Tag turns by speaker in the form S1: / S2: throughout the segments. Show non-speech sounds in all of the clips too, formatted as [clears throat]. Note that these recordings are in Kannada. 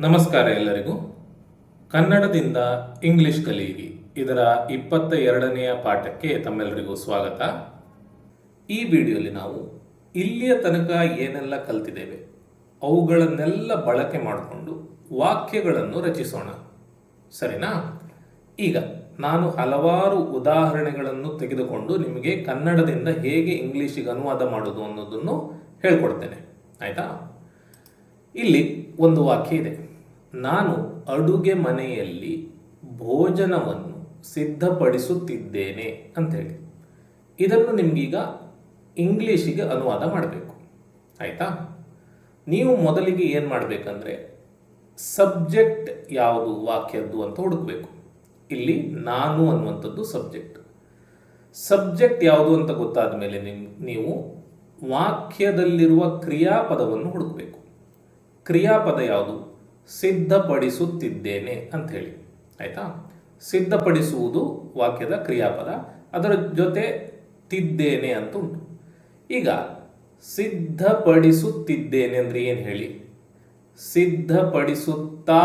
S1: ನಮಸ್ಕಾರ ಎಲ್ಲರಿಗೂ. ಕನ್ನಡದಿಂದ ಇಂಗ್ಲಿಷ್ ಕಲಿಯಿರಿ. ಇದರ ಇಪ್ಪತ್ತ ಎರಡನೆಯ ಪಾಠಕ್ಕೆ ತಮ್ಮೆಲ್ಲರಿಗೂ ಸ್ವಾಗತ. ಈ ವಿಡಿಯೋಲಿ ನಾವು ಇಲ್ಲಿಯ ತನಕ ಏನೆಲ್ಲ ಕಲ್ತಿದ್ದೇವೆ, ಅವುಗಳನ್ನೆಲ್ಲ ಬಳಕೆ ಮಾಡಿಕೊಂಡು ವಾಕ್ಯಗಳನ್ನು ರಚಿಸೋಣ. ಸರಿನಾ? ಈಗ ನಾನು ಹಲವಾರು ಉದಾಹರಣೆಗಳನ್ನು ತೆಗೆದುಕೊಂಡು ನಿಮಗೆ ಕನ್ನಡದಿಂದ ಹೇಗೆ ಇಂಗ್ಲೀಷಿಗೆ ಅನುವಾದ ಮಾಡೋದು ಅನ್ನೋದನ್ನು ಹೇಳ್ಕೊಡ್ತೇನೆ. ಆಯಿತಾ? ಇಲ್ಲಿ ಒಂದು ವಾಕ್ಯ ಇದೆ. ನಾನು ಅಡುಗೆ ಮನೆಯಲ್ಲಿ ಭೋಜನವನ್ನು ಸಿದ್ಧಪಡಿಸುತ್ತಿದ್ದೇನೆ ಅಂಥೇಳಿ. ಇದನ್ನು ನಿಮಗೀಗ ಇಂಗ್ಲೀಷಿಗೆ ಅನುವಾದ ಮಾಡಬೇಕು. ಆಯಿತಾ? ನೀವು ಮೊದಲಿಗೆ ಏನು ಮಾಡಬೇಕಂದ್ರೆ ಸಬ್ಜೆಕ್ಟ್ ಯಾವುದು ವಾಕ್ಯದ್ದು ಅಂತ ಹುಡುಕಬೇಕು. ಇಲ್ಲಿ ನಾನು ಅನ್ನುವಂಥದ್ದು ಸಬ್ಜೆಕ್ಟ್. ಸಬ್ಜೆಕ್ಟ್ ಯಾವುದು ಅಂತ ಗೊತ್ತಾದ ಮೇಲೆ ನಿಮ್, ನೀವು ವಾಕ್ಯದಲ್ಲಿರುವ ಕ್ರಿಯಾಪದವನ್ನು ಹುಡುಕಬೇಕು. ಕ್ರಿಯಾಪದ ಯಾವುದು? ಸಿದ್ಧಪಡಿಸುತ್ತಿದ್ದೇನೆ ಅಂತ ಹೇಳಿ. ಆಯ್ತಾ? ಸಿದ್ಧಪಡಿಸುವುದು ವಾಕ್ಯದ ಕ್ರಿಯಾಪದ. ಅದರ ಜೊತೆ ತಿದ್ದೇನೆ ಅಂತ ಉಂಟು. ಈಗ ಸಿದ್ಧಪಡಿಸುತ್ತಿದ್ದೇನೆ ಅಂದರೆ ಏನು ಹೇಳಿ? ಸಿದ್ಧಪಡಿಸುತ್ತಾ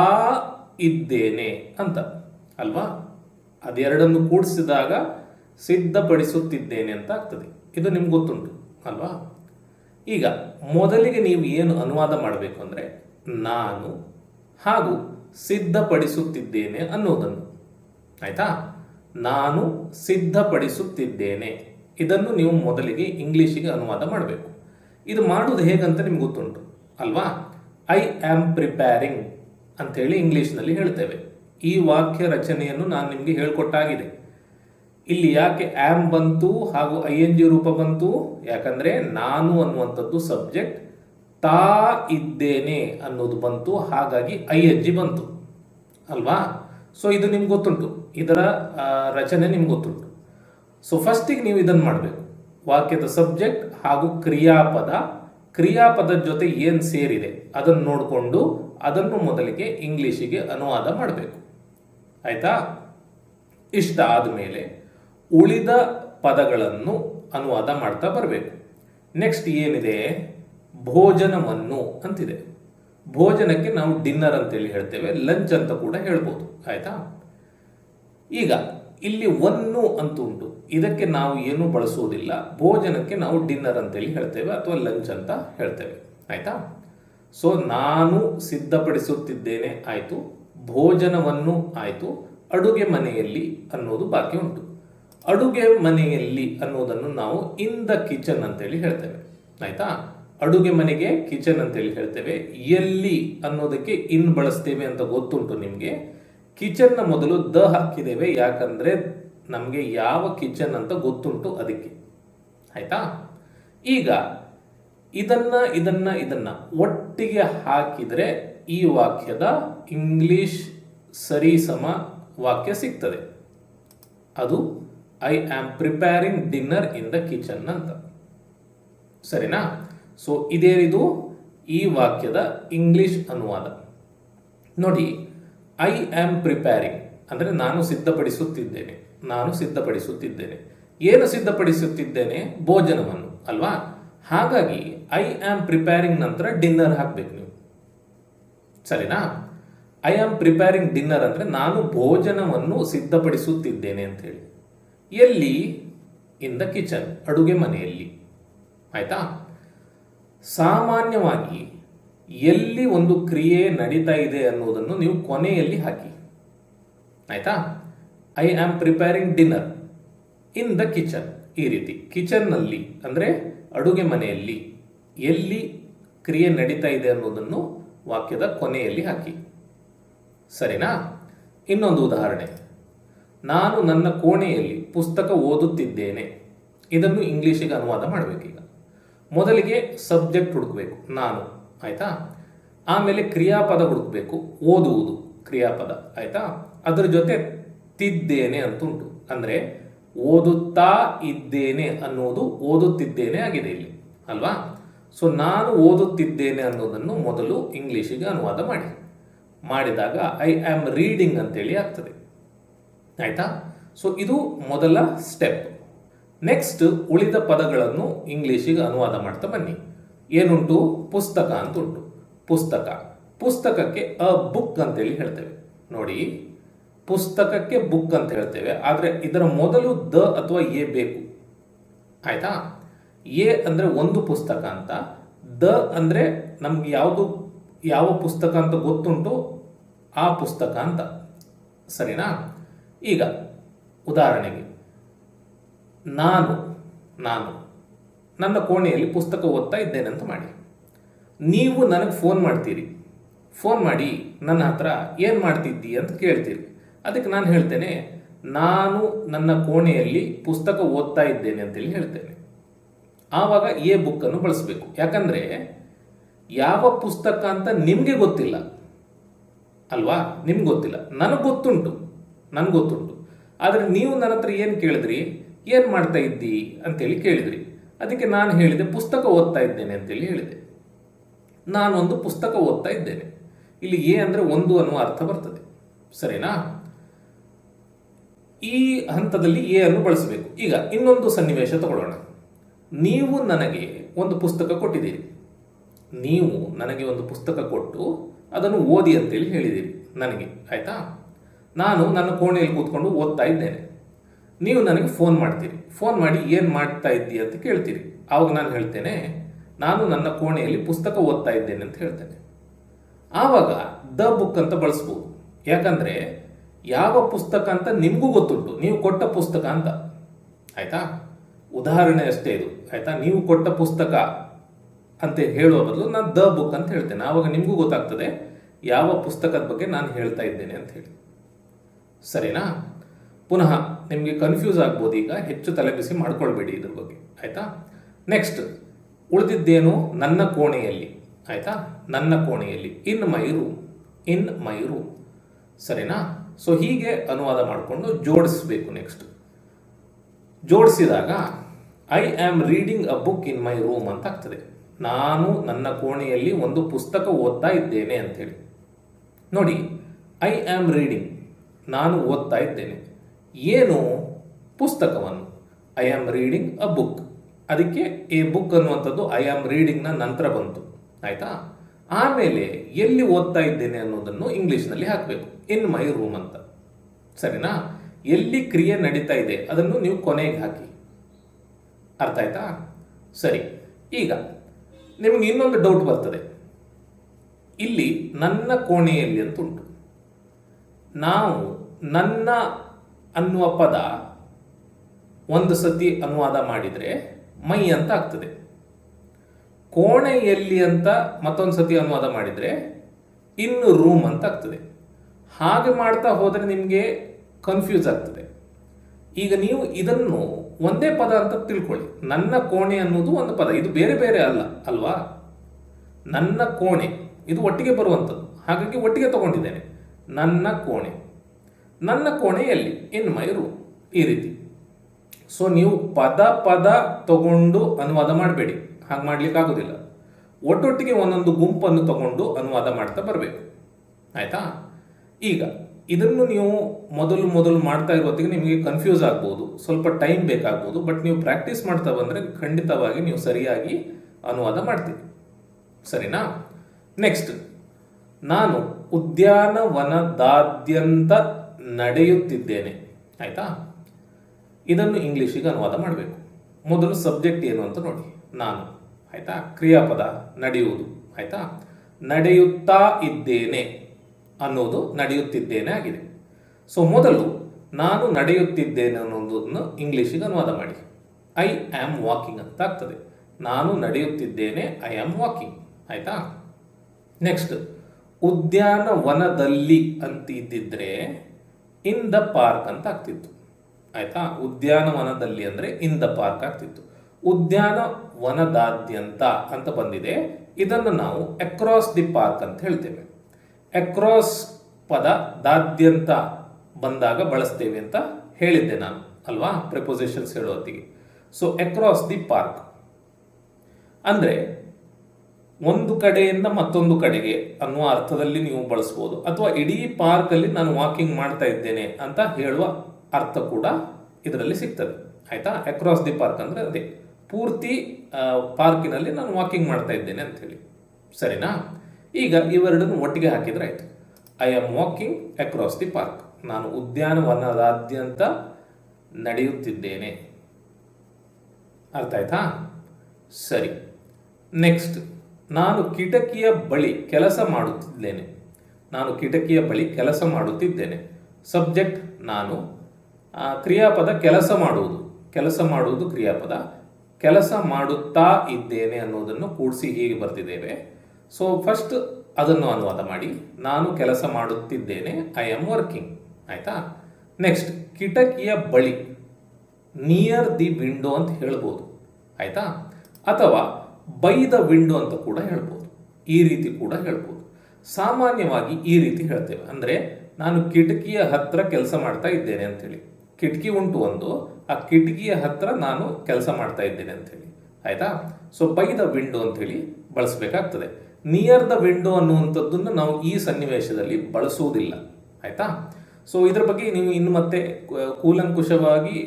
S1: ಇದ್ದೇನೆ ಅಂತ. ಅಲ್ವಾ? ಅದೆರಡನ್ನು ಕೂಡಿಸಿದಾಗ ಸಿದ್ಧಪಡಿಸುತ್ತಿದ್ದೇನೆ ಅಂತ ಆಗ್ತದೆ. ಇದು ನಿಮ್ಗೆ ಗೊತ್ತುಂಟು. ಅಲ್ವಾ? ಈಗ ಮೊದಲಿಗೆ ನೀವು ಏನು ಅನುವಾದ ಮಾಡಬೇಕು ಅಂದರೆ ನಾನು ಹಾಗೂ ಸಿದ್ಧಪಡಿಸುತ್ತಿದ್ದೇನೆ ಅನ್ನೋದನ್ನು. ಆಯ್ತಾ? ನಾನು ಸಿದ್ಧಪಡಿಸುತ್ತಿದ್ದೇನೆ. ಇದನ್ನು ನೀವು ಮೊದಲಿಗೆ ಇಂಗ್ಲೀಷಿಗೆ ಅನುವಾದ ಮಾಡಬೇಕು. ಇದು ಮಾಡುವುದು ಹೇಗಂತ ನಿಮ್ಗೆ ಗೊತ್ತುಂಟು, ಅಲ್ವಾ? ಐ ಆಮ್ ಪ್ರಿಪೇರಿಂಗ್ ಅಂತೇಳಿ ಇಂಗ್ಲೀಷ್ನಲ್ಲಿ ಹೇಳ್ತೇವೆ. ಈ ವಾಕ್ಯ ರಚನೆಯನ್ನು ನಾನು ನಿಮಗೆ ಹೇಳ್ಕೊಟ್ಟಾಗಿದೆ. ಇಲ್ಲಿ ಯಾಕೆ ಆಮ್ ಬಂತು ಹಾಗೂ ಐ ಎನ್ ಜಿ ರೂಪ ಬಂತು? ಯಾಕಂದರೆ ನಾನು ಅನ್ನುವಂಥದ್ದು ಸಬ್ಜೆಕ್ಟ್ ತಾ ಇದ್ದೇನೆ ಅನ್ನೋದು ಬಂತು, ಹಾಗಾಗಿ ಐ ಅಜ್ಜಿ ಬಂತು. ಅಲ್ವಾ? ಸೊ ಇದು ನಿಮ್ಗೆ ಗೊತ್ತುಂಟು. ಇದರ ರಚನೆ ನಿಮ್ಗೆ ಗೊತ್ತುಂಟು. ಸೊ ಫಸ್ಟಿಗೆ ನೀವು ಇದನ್ನು ಮಾಡಬೇಕು. ವಾಕ್ಯದ ಸಬ್ಜೆಕ್ಟ್ ಹಾಗೂ ಕ್ರಿಯಾಪದ. ಕ್ರಿಯಾಪದ ಜೊತೆ ಏನು ಸೇರಿದೆ? ಅದನ್ನು ನೋಡಿಕೊಂಡು ಅದನ್ನು ಮೊದಲಿಗೆ ಇಂಗ್ಲೀಷಿಗೆ ಅನುವಾದ ಮಾಡಬೇಕು. ಆಯಿತಾ? ಇಷ್ಟ ಆದಮೇಲೆ ಉಳಿದ ಪದಗಳನ್ನು ಅನುವಾದ ಮಾಡ್ತಾ ಬರಬೇಕು. ನೆಕ್ಸ್ಟ್ ಏನಿದೆ? ಭೋಜನವನ್ನು ಅಂತಿದೆ. ಭೋಜನಕ್ಕೆ ನಾವು ಡಿನ್ನರ್ ಅಂತೇಳಿ ಹೇಳ್ತೇವೆ ಲಂಚ್ ಅಂತ ಕೂಡ ಹೇಳ್ಬೋದು. ಆಯ್ತಾ? ಈಗ ಇಲ್ಲಿ ಒನ್ನು ಅಂತ ಉಂಟು. ಇದಕ್ಕೆ ನಾವು ಏನು ಬಳಸುವುದಿಲ್ಲ ಭೋಜನಕ್ಕೆ ನಾವು ಡಿನ್ನರ್ ಅಂತೇಳಿ ಹೇಳ್ತೇವೆ ಅಥವಾ ಲಂಚ್ ಅಂತ ಹೇಳ್ತೇವೆ. ಆಯ್ತಾ? ಸೊ ನಾನು ಸಿದ್ಧಪಡಿಸುತ್ತಿದ್ದೇನೆ, ಆಯಿತು. ಭೋಜನವನ್ನು ಆಯಿತು. ಅಡುಗೆ ಮನೆಯಲ್ಲಿ ಅನ್ನೋದು ಬಾಕಿ ಉಂಟು. ಅಡುಗೆ ಮನೆಯಲ್ಲಿ ಅನ್ನೋದನ್ನು ನಾವು ಇನ್ ದ ಕಿಚನ್ ಅಂತೇಳಿ ಹೇಳ್ತೇವೆ. ಆಯ್ತಾ? ಅಡುಗೆ ಮನೆಗೆ ಕಿಚನ್ ಅಂತೇಳಿ ಹೇಳ್ತೇವೆ. ಎಲ್ಲಿ ಅನ್ನೋದಕ್ಕೆ ಇನ್ ಬಳಸ್ತೇವೆ ಅಂತ ಗೊತ್ತುಂಟು ನಿಮಗೆ. ಕಿಚನ್ನ ಮೊದಲು ದ ಹಾಕಿದ್ದೇವೆ. ಯಾಕಂದ್ರೆ ನಮಗೆ ಯಾವ ಕಿಚನ್ ಅಂತ ಗೊತ್ತುಂಟು ಅದಕ್ಕೆ. ಆಯ್ತಾ? ಈಗ ಇದನ್ನ ಇದನ್ನ ಇದನ್ನ ಒಟ್ಟಿಗೆ ಹಾಕಿದರೆ ಈ ವಾಕ್ಯದ ಇಂಗ್ಲಿಷ್ ಸರಿಸಮ ವಾಕ್ಯ ಸಿಗ್ತದೆ. ಅದು I am preparing dinner in the kitchen ಅಂತ. ಸರಿನಾ? ಸೊ ಇದೇನಿದು ಈ ವಾಕ್ಯದ ಇಂಗ್ಲಿಷ್ ಅನುವಾದ. ನೋಡಿ ಐ ಆಮ್ ಪ್ರಿಪೇರಿಂಗ್ ಅಂದರೆ ನಾನು ಸಿದ್ಧಪಡಿಸುತ್ತಿದ್ದೇನೆ. ನಾನು ಸಿದ್ಧಪಡಿಸುತ್ತಿದ್ದೇನೆ. ಏನು ಸಿದ್ಧಪಡಿಸುತ್ತಿದ್ದೇನೆ? ಭೋಜನವನ್ನು, ಅಲ್ವಾ? ಹಾಗಾಗಿ ಐ ಆಮ್ ಪ್ರಿಪೇರಿಂಗ್ ನಂತರ ಡಿನ್ನರ್ ಹಾಕಬೇಕು ನೀವು. ಸರಿನಾ? ಐ ಆಮ್ ಪ್ರಿಪೇರಿಂಗ್ ಡಿನ್ನರ್ ಅಂದರೆ ನಾನು ಭೋಜನವನ್ನು ಸಿದ್ಧಪಡಿಸುತ್ತಿದ್ದೇನೆ ಅಂತ ಹೇಳಿ ಎಲ್ಲಿ? ಇನ್ ದ ಕಿಚನ್, ಅಡುಗೆ ಮನೆಯಲ್ಲಿ. ಆಯ್ತಾ? ಸಾಮಾನ್ಯವಾಗಿ ಎಲ್ಲಿ ಒಂದು ಕ್ರಿಯೆ ನಡೀತಾ ಇದೆ ಅನ್ನೋದನ್ನು ನೀವು ಕೊನೆಯಲ್ಲಿ ಹಾಕಿ. ಆಯಿತಾ? I am preparing dinner in the kitchen ಈ ರೀತಿ. ಕಿಚನ್ನಲ್ಲಿ ಅಂದರೆ ಅಡುಗೆ ಮನೆಯಲ್ಲಿ ಎಲ್ಲಿ ಕ್ರಿಯೆ ನಡೀತಾ ಇದೆ ಅನ್ನೋದನ್ನು ವಾಕ್ಯದ ಕೊನೆಯಲ್ಲಿ ಹಾಕಿ. ಸರಿನಾ? ಇನ್ನೊಂದು ಉದಾಹರಣೆ. ನಾನು ನನ್ನ ಕೋಣೆಯಲ್ಲಿ ಪುಸ್ತಕ ಓದುತ್ತಿದ್ದೇನೆ. ಇದನ್ನು ಇಂಗ್ಲೀಷಿಗೆ ಅನುವಾದ ಮಾಡಬೇಕೀಗ. ಮೊದಲಿಗೆ ಸಬ್ಜೆಕ್ಟ್ ಹುಡುಕಬೇಕು, ನಾನು, ಆಯಿತಾ? ಆಮೇಲೆ ಕ್ರಿಯಾಪದ ಹುಡುಕಬೇಕು, ಓದುವುದು ಕ್ರಿಯಾಪದ, ಆಯಿತಾ? ಅದರ ಜೊತೆ ತಿದ್ದೇನೆ ಅಂತ ಉಂಟು ಅಂದರೆ ಓದುತ್ತಾ ಇದ್ದೇನೆ ಅನ್ನೋದು ಓದುತ್ತಿದ್ದೇನೆ ಆಗಿದೆ ಇಲ್ಲಿ, ಅಲ್ವಾ? ಸೊ ನಾನು ಓದುತ್ತಿದ್ದೇನೆ ಅನ್ನೋದನ್ನು ಮೊದಲು ಇಂಗ್ಲೀಷಿಗೆ ಅನುವಾದ ಮಾಡಿ. ಮಾಡಿದಾಗ ಐ ಆಮ್ ರೀಡಿಂಗ್ ಅಂತೇಳಿ ಆಗ್ತದೆ, ಆಯಿತಾ? ಸೊ ಇದು ಮೊದಲ ಸ್ಟೆಪ್ ನೆಕ್ಸ್ಟ್ ಉಳಿದ ಪದಗಳನ್ನು ಇಂಗ್ಲೀಷಿಗೆ ಅನುವಾದ ಮಾಡ್ತಾ ಬನ್ನಿ. ಏನುಂಟು? ಪುಸ್ತಕ ಅಂತ ಉಂಟು ಪುಸ್ತಕ. ಪುಸ್ತಕಕ್ಕೆ ಅ ಬುಕ್ ಅಂತೇಳಿ ಹೇಳ್ತೇವೆ. ನೋಡಿ, ಪುಸ್ತಕಕ್ಕೆ ಬುಕ್ ಅಂತ ಹೇಳ್ತೇವೆ. ಆದರೆ ಇದರ ಮೊದಲು ದ ಅಥವಾ ಎ ಬೇಕು. ಆಯಿತಾ? ಎ ಅಂದರೆ ಒಂದು ಪುಸ್ತಕ ಅಂತ. ದ ಅಂದರೆ ನಮ್ಗೆ ಯಾವುದು, ಯಾವ ಪುಸ್ತಕ ಅಂತ ಗೊತ್ತುಂಟು? ಆ ಪುಸ್ತಕ ಅಂತ. ಸರಿನಾ? ಈಗ ಉದಾಹರಣೆಗೆ. ನಾನು ನಾನು, ನನ್ನ ಕೋಣೆಯಲ್ಲಿ ಪುಸ್ತಕ ಓದ್ತಾ ಇದ್ದೇನೆ ಅಂತ ಮಾಡಿ. ನೀವು ನನಗೆ ಫೋನ್ ಮಾಡ್ತೀರಿ. ಫೋನ್ ಮಾಡಿ ನನ್ನ ಹತ್ರ ಏನು ಮಾಡ್ತಿದ್ದಿ ಅಂತ ಕೇಳ್ತೀರಿ. ಅದಕ್ಕೆ ನಾನು ಹೇಳ್ತೇನೆ, ನಾನು ನನ್ನ ಕೋಣೆಯಲ್ಲಿ ಪುಸ್ತಕ ಓದ್ತಾ ಇದ್ದೇನೆ ಅಂತೇಳಿ ಹೇಳ್ತೇನೆ. ಆವಾಗ ಎ ಬುಕ್ಕನ್ನು ಬಳಸಬೇಕು. ಯಾಕಂದರೆ ಯಾವ ಪುಸ್ತಕ ಅಂತ ನಿಮಗೆ ಗೊತ್ತಿಲ್ಲ. ಅಲ್ವಾ? ನಿಮ್ಗೆ ಗೊತ್ತಿಲ್ಲ. ನನಗೆ ಗೊತ್ತುಂಟು. ನನಗೆ ಗೊತ್ತುಂಟು. ಆದರೆ ನೀವು ನನ್ನ ಹತ್ರ ಏನು ಕೇಳಿದ್ರಿ? ಏನು ಮಾಡ್ತಾ ಇದ್ದಿ? ಅಂತೇಳಿ ಕೇಳಿದ್ರಿ. ಅದಕ್ಕೆ ನಾನು ಹೇಳಿದೆ, ಪುಸ್ತಕ ಓದ್ತಾ ಇದ್ದೇನೆ ಅಂತೇಳಿ ಹೇಳಿದೆ. ನಾನೊಂದು ಪುಸ್ತಕ ಓದ್ತಾ ಇದ್ದೇನೆ. ಇಲ್ಲಿ ಎ ಅಂದರೆ ಒಂದು ಅನ್ನುವ ಅರ್ಥ ಬರ್ತದೆ. ಸರಿನಾ? ಈ ಹಂತದಲ್ಲಿ ಎ ಅನ್ನು ಬಳಸಬೇಕು. ಈಗ ಇನ್ನೊಂದು ಸನ್ನಿವೇಶ ತಗೊಳ್ಳೋಣ. ನೀವು ನನಗೆ ಒಂದು ಪುಸ್ತಕ ಕೊಟ್ಟಿದ್ದೀರಿ. ನೀವು ನನಗೆ ಒಂದು ಪುಸ್ತಕ ಕೊಟ್ಟು ಅದನ್ನು ಓದಿ ಅಂತೇಳಿ ಹೇಳಿದ್ದೀರಿ ನನಗೆ. ಆಯಿತಾ? ನಾನು ನನ್ನ ಕೋಣೆಯಲ್ಲಿ ಕೂತ್ಕೊಂಡು ಓದ್ತಾ ಇದ್ದೇನೆ. ನೀವು ನನಗೆ ಫೋನ್ ಮಾಡ್ತೀರಿ. ಫೋನ್ ಮಾಡಿ ಏನು ಮಾಡ್ತಾ ಇದ್ದೀಯ ಅಂತ ಕೇಳ್ತೀರಿ. ಆವಾಗ ನಾನು ಹೇಳ್ತೇನೆ, ನಾನು ನನ್ನ ಕೋಣೆಯಲ್ಲಿ ಪುಸ್ತಕ ಓದ್ತಾ ಇದ್ದೇನೆ ಅಂತ ಹೇಳ್ತೇನೆ. ಆವಾಗ ದ ಬುಕ್ ಅಂತ ಬಳಸ್ಬೋದು. ಯಾಕಂದರೆ ಯಾವ ಪುಸ್ತಕ ಅಂತ ನಿಮಗೂ ಗೊತ್ತುಂಟು. ನೀವು ಕೊಟ್ಟ ಪುಸ್ತಕ ಅಂತ. ಆಯ್ತಾ? ಉದಾಹರಣೆ ಅಷ್ಟೇ ಇದು. ಆಯ್ತಾ? ನೀವು ಕೊಟ್ಟ ಪುಸ್ತಕ ಅಂತ ಹೇಳುವ ಬದಲು ನಾನು ದ ಬುಕ್ ಅಂತ ಹೇಳ್ತೇನೆ. ಆವಾಗ ನಿಮಗೂ ಗೊತ್ತಾಗ್ತದೆ, ಯಾವ ಪುಸ್ತಕದ ಬಗ್ಗೆ ನಾನು ಹೇಳ್ತಾ ಇದ್ದೇನೆ ಅಂತ ಹೇಳಿ. ಸರಿನಾ? ಪುನಃ ನಿಮಗೆ ಕನ್ಫ್ಯೂಸ್ ಆಗ್ಬೋದು ಈಗ, ಹೆಚ್ಚು ತಲೆಬಿಸಿ ಮಾಡ್ಕೊಳ್ಬೇಡಿ ಇದ್ರ ಬಗ್ಗೆ, ಆಯಿತಾ? ನೆಕ್ಸ್ಟ್ ಉಳಿದಿದ್ದೇನು ನನ್ನ ಕೋಣೆಯಲ್ಲಿ, ಆಯಿತಾ? ನನ್ನ ಕೋಣೆಯಲ್ಲಿ in my room in my room ಸರಿನಾ? ಸೊ ಹೀಗೆ ಅನುವಾದ ಮಾಡಿಕೊಂಡು ಜೋಡಿಸ್ಬೇಕು next ಜೋಡಿಸಿದಾಗ I am reading a book in my room ಅಂತ ಆಗ್ತದೆ ನಾನು ನನ್ನ ಕೋಣೆಯಲ್ಲಿ ಒಂದು ಪುಸ್ತಕ ಓದ್ತಾ ಇದ್ದೇನೆ ಅಂಥೇಳಿ. ನೋಡಿ ಐ ಆಮ್ ರೀಡಿಂಗ್ ನಾನು ಓದ್ತಾ ಇದ್ದೇನೆ. ಏನು ಪುಸ್ತಕವನ್ನು. I am reading a book ಅದಕ್ಕೆ ಎ ಬುಕ್ ಅನ್ನುವಂಥದ್ದು ಐ ಆಮ್ ರೀಡಿಂಗ್ನ ನಂತರ ಬಂತು. ಆಯಿತಾ? ಆಮೇಲೆ ಎಲ್ಲಿ ಓದ್ತಾ ಇದ್ದೇನೆ ಅನ್ನೋದನ್ನು ಇಂಗ್ಲೀಷ್ನಲ್ಲಿ ಹಾಕಬೇಕು. ಇನ್ ಮೈ ರೂಮ್ ಅಂತ. ಸರಿನಾ? ಎಲ್ಲಿ ಕ್ರಿಯೆ ನಡೀತಾ ಇದೆ ಅದನ್ನು ನೀವು ಕೊನೆಗೆ ಹಾಕಿ. ಅರ್ಥ ಆಯ್ತಾ? ಸರಿ. ಈಗ ನಿಮಗೆ ಇನ್ನೊಂದು ಡೌಟ್ ಬರ್ತದೆ. ಇಲ್ಲಿ ನನ್ನ ಕೋಣೆಯಲ್ಲಿ ಅಂತ ಉಂಟು. ನಾವು ನನ್ನ ಅನ್ನುವ ಪದ ಒಂದು ಸತಿ ಅನುವಾದ ಮಾಡಿದರೆ ಮೈ ಅಂತ ಆಗ್ತದೆ. ಕೋಣೆಯಲ್ಲಿ ಅಂತ ಮತ್ತೊಂದು ಸತಿ ಅನುವಾದ ಮಾಡಿದರೆ ಇನ್ನು ರೂಮ್ ಅಂತ ಆಗ್ತದೆ. ಹಾಗೆ ಮಾಡ್ತಾ ಹೋದರೆ ನಿಮಗೆ ಕನ್ಫ್ಯೂಸ್ ಆಗ್ತದೆ. ಈಗ ನೀವು ಇದನ್ನು ಒಂದೇ ಪದ ಅಂತ ತಿಳ್ಕೊಳ್ಳಿ. ನನ್ನ ಕೋಣೆ ಅನ್ನೋದು ಒಂದು ಪದ. ಇದು ಬೇರೆ ಬೇರೆ ಅಲ್ಲ, ಅಲ್ವಾ? ನನ್ನ ಕೋಣೆ. ಇದು ಒಟ್ಟಿಗೆ ಬರುವಂಥದ್ದು. ಹಾಗಾಗಿ ಒಟ್ಟಿಗೆ ತಗೊಂಡಿದ್ದೇನೆ. ನನ್ನ ಕೋಣೆ. ನನ್ನ ಕೋಣೆಯಲ್ಲಿ ಇನ್ ಮೈ ರೂಮ್ ಈ ರೀತಿ. ಸೊ ನೀವು ಪದ ಪದ ತಗೊಂಡು ಅನುವಾದ ಮಾಡಬೇಡಿ. ಹಾಗೆ ಮಾಡ್ಲಿಕ್ಕೆ ಆಗೋದಿಲ್ಲ. ಒಟ್ಟೊಟ್ಟಿಗೆ ಒಂದೊಂದು ಗುಂಪನ್ನು ತಗೊಂಡು ಅನುವಾದ ಮಾಡ್ತಾ ಬರಬೇಕು. ಆಯ್ತಾ? ಈಗ ಇದನ್ನು ನೀವು ಮೊದಲು ಮೊದಲು ಮಾಡ್ತಾ ಇರೋತ್ತಿಗೆ ನಿಮಗೆ ಕನ್ಫ್ಯೂಸ್ ಆಗ್ಬೋದು. ಸ್ವಲ್ಪ ಟೈಮ್ ಬೇಕಾಗ್ಬೋದು. ಬಟ್ ನೀವು ಪ್ರಾಕ್ಟೀಸ್ ಮಾಡ್ತಾ ಬಂದರೆ ಖಂಡಿತವಾಗಿ ನೀವು ಸರಿಯಾಗಿ ಅನುವಾದ ಮಾಡ್ತೀರಿ. ಸರಿನಾ? ನೆಕ್ಸ್ಟ್ ನಾನು ಉದ್ಯಾನವನದಾದ್ಯಂತ ನಡೆಯುತ್ತಿದ್ದೇನೆ. ಆಯಿತಾ? ಇದನ್ನು ಇಂಗ್ಲೀಷಿಗೆ ಅನುವಾದ ಮಾಡಬೇಕು. ಮೊದಲು ಸಬ್ಜೆಕ್ಟ್ ಏನು ಅಂತ ನೋಡಿ. ನಾನು, ಆಯಿತಾ? ಕ್ರಿಯಾಪದ ನಡೆಯುವುದು, ಆಯಿತಾ? ನಡೆಯುತ್ತಾ ಇದ್ದೇನೆ ಅನ್ನೋದು ನಡೆಯುತ್ತಿದ್ದೇನೆ ಆಗಿದೆ. ಸೊ ಮೊದಲು ನಾನು ನಡೆಯುತ್ತಿದ್ದೇನೆ ಅನ್ನೋದನ್ನು ಇಂಗ್ಲೀಷಿಗೆ ಅನುವಾದ ಮಾಡಿ. ಐ ಆಮ್ ವಾಕಿಂಗ್ ಅಂತ ಆಗ್ತದೆ. ನಾನು ನಡೆಯುತ್ತಿದ್ದೇನೆ ಐ ಆಮ್ ವಾಕಿಂಗ್ ಆಯಿತಾ? ನೆಕ್ಸ್ಟ್ ಉದ್ಯಾನವನದಲ್ಲಿ ಅಂತ ಇದ್ದಿದ್ರೆ ಇನ್ ದ ಪಾರ್ಕ್ ಅಂತ ಆಗ್ತಿತ್ತು. ಆಯಿತಾ? ಉದ್ಯಾನವನದಲ್ಲಿ ಅಂದರೆ ಇನ್ ದ ಪಾರ್ಕ್ ಆಗ್ತಿತ್ತು. ಉದ್ಯಾನವನದಾದ್ಯಂತ ಅಂತ ಬಂದಿದೆ. ಇದನ್ನು ನಾವು ಅಕ್ರಾಸ್ ದಿ ಪಾರ್ಕ್ ಅಂತ ಹೇಳ್ತೇವೆ. ಅಕ್ರಾಸ್ ಪದ ದಾದ್ಯಂತ ಬಂದಾಗ ಬಳಸ್ತೇವೆ ಅಂತ ಹೇಳಿದ್ದೆ ನಾನು, ಅಲ್ವಾ? ಪ್ರಿಪೊಸಿಷನ್ಸ್ ಹೇಳೋ ಹೊತ್ತಿಗೆ. ಸೊ ಅಕ್ರಾಸ್ ದಿ ಪಾರ್ಕ್ ಅಂದರೆ ಒಂದು ಕಡೆಯಿಂದ ಮತ್ತೊಂದು ಕಡೆಗೆ ಅನ್ನುವ ಅರ್ಥದಲ್ಲಿ ನೀವು ಬಳಸ್ಬೋದು. ಅಥವಾ ಇಡೀ ಪಾರ್ಕಲ್ಲಿ ನಾನು ವಾಕಿಂಗ್ ಮಾಡ್ತಾ ಇದ್ದೇನೆ ಅಂತ ಹೇಳುವ ಅರ್ಥ ಕೂಡ ಇದರಲ್ಲಿ ಸಿಗ್ತದೆ. ಆಯ್ತಾ? ಅಕ್ರಾಸ್ ದಿ ಪಾರ್ಕ್ ಅಂದರೆ ಅದೇ. ಪೂರ್ತಿ ಪಾರ್ಕಿನಲ್ಲಿ ನಾನು ವಾಕಿಂಗ್ ಮಾಡ್ತಾ ಇದ್ದೇನೆ ಅಂತ ಹೇಳಿ. ಸರಿನಾ? ಈಗ ಇವೆರಡನ್ನು ಒಟ್ಟಿಗೆ ಹಾಕಿದ್ರೆ ಆಯ್ತು. I am walking across the park ನಾನು ಉದ್ಯಾನವನದಾದ್ಯಂತ ನಡೆಯುತ್ತಿದ್ದೇನೆ. ಅರ್ಥ ಆಯ್ತಾ? ಸರಿ. ನೆಕ್ಸ್ಟ್ ನಾನು ಕಿಟಕಿಯ ಬಳಿ ಕೆಲಸ ಮಾಡುತ್ತಿದ್ದೇನೆ. ನಾನು ಕಿಟಕಿಯ ಬಳಿ ಕೆಲಸ ಮಾಡುತ್ತಿದ್ದೇನೆ. ಸಬ್ಜೆಕ್ಟ್ ನಾನು ಕ್ರಿಯಾಪದ ಕೆಲಸ ಮಾಡುವುದು. ಕೆಲಸ ಮಾಡುವುದು ಕ್ರಿಯಾಪದ. ಕೆಲಸ ಮಾಡುತ್ತಾ ಇದ್ದೇನೆ ಅನ್ನೋದನ್ನು ಕೂಡಿಸಿ ಹೀಗೆ ಬರ್ತಿದ್ದೇವೆ. ಸೊ ಫಸ್ಟ್ ಅದನ್ನು ಅನುವಾದ ಮಾಡಿ. ನಾನು ಕೆಲಸ ಮಾಡುತ್ತಿದ್ದೇನೆ. ಐ ಆಮ್ ವರ್ಕಿಂಗ್ ಆಯ್ತಾ? ನೆಕ್ಸ್ಟ್ ಕಿಟಕಿಯ ಬಳಿ ನಿಯರ್ ದಿ ವಿಂಡೋ ಅಂತ ಹೇಳ್ಬೋದು. ಆಯ್ತಾ? ಅಥವಾ ಬೈ ದ ವಿಂಡೋ ಅಂತ ಕೂಡ ಹೇಳ್ಬೋದು. ಈ ರೀತಿ ಕೂಡ ಹೇಳ್ಬೋದು. ಸಾಮಾನ್ಯವಾಗಿ ಈ ರೀತಿ ಹೇಳ್ತೇವೆ. ಅಂದರೆ ನಾನು ಕಿಟಕಿಯ ಹತ್ರ ಕೆಲಸ ಮಾಡ್ತಾ ಇದ್ದೇನೆ ಅಂಥೇಳಿ. ಕಿಟಕಿ ಉಂಟು ಒಂದು, ಆ ಕಿಟಕಿಯ ಹತ್ರ ನಾನು ಕೆಲಸ ಮಾಡ್ತಾ ಇದ್ದೇನೆ ಅಂಥೇಳಿ. ಆಯ್ತಾ? ಸೊ ಬೈ ದ ವಿಂಡೋ ಅಂಥೇಳಿ ಬಳಸಬೇಕಾಗ್ತದೆ. ನಿಯರ್ ದ ವಿಂಡೋ ಅನ್ನುವಂಥದ್ದನ್ನು ನಾವು ಈ ಸನ್ನಿವೇಶದಲ್ಲಿ ಬಳಸುವುದಿಲ್ಲ. ಆಯ್ತಾ? ಸೊ ಇದ್ರ ಬಗ್ಗೆ ನೀವು ಇನ್ನು ಮತ್ತೆ ಕೂಲಂಕುಷವಾಗಿ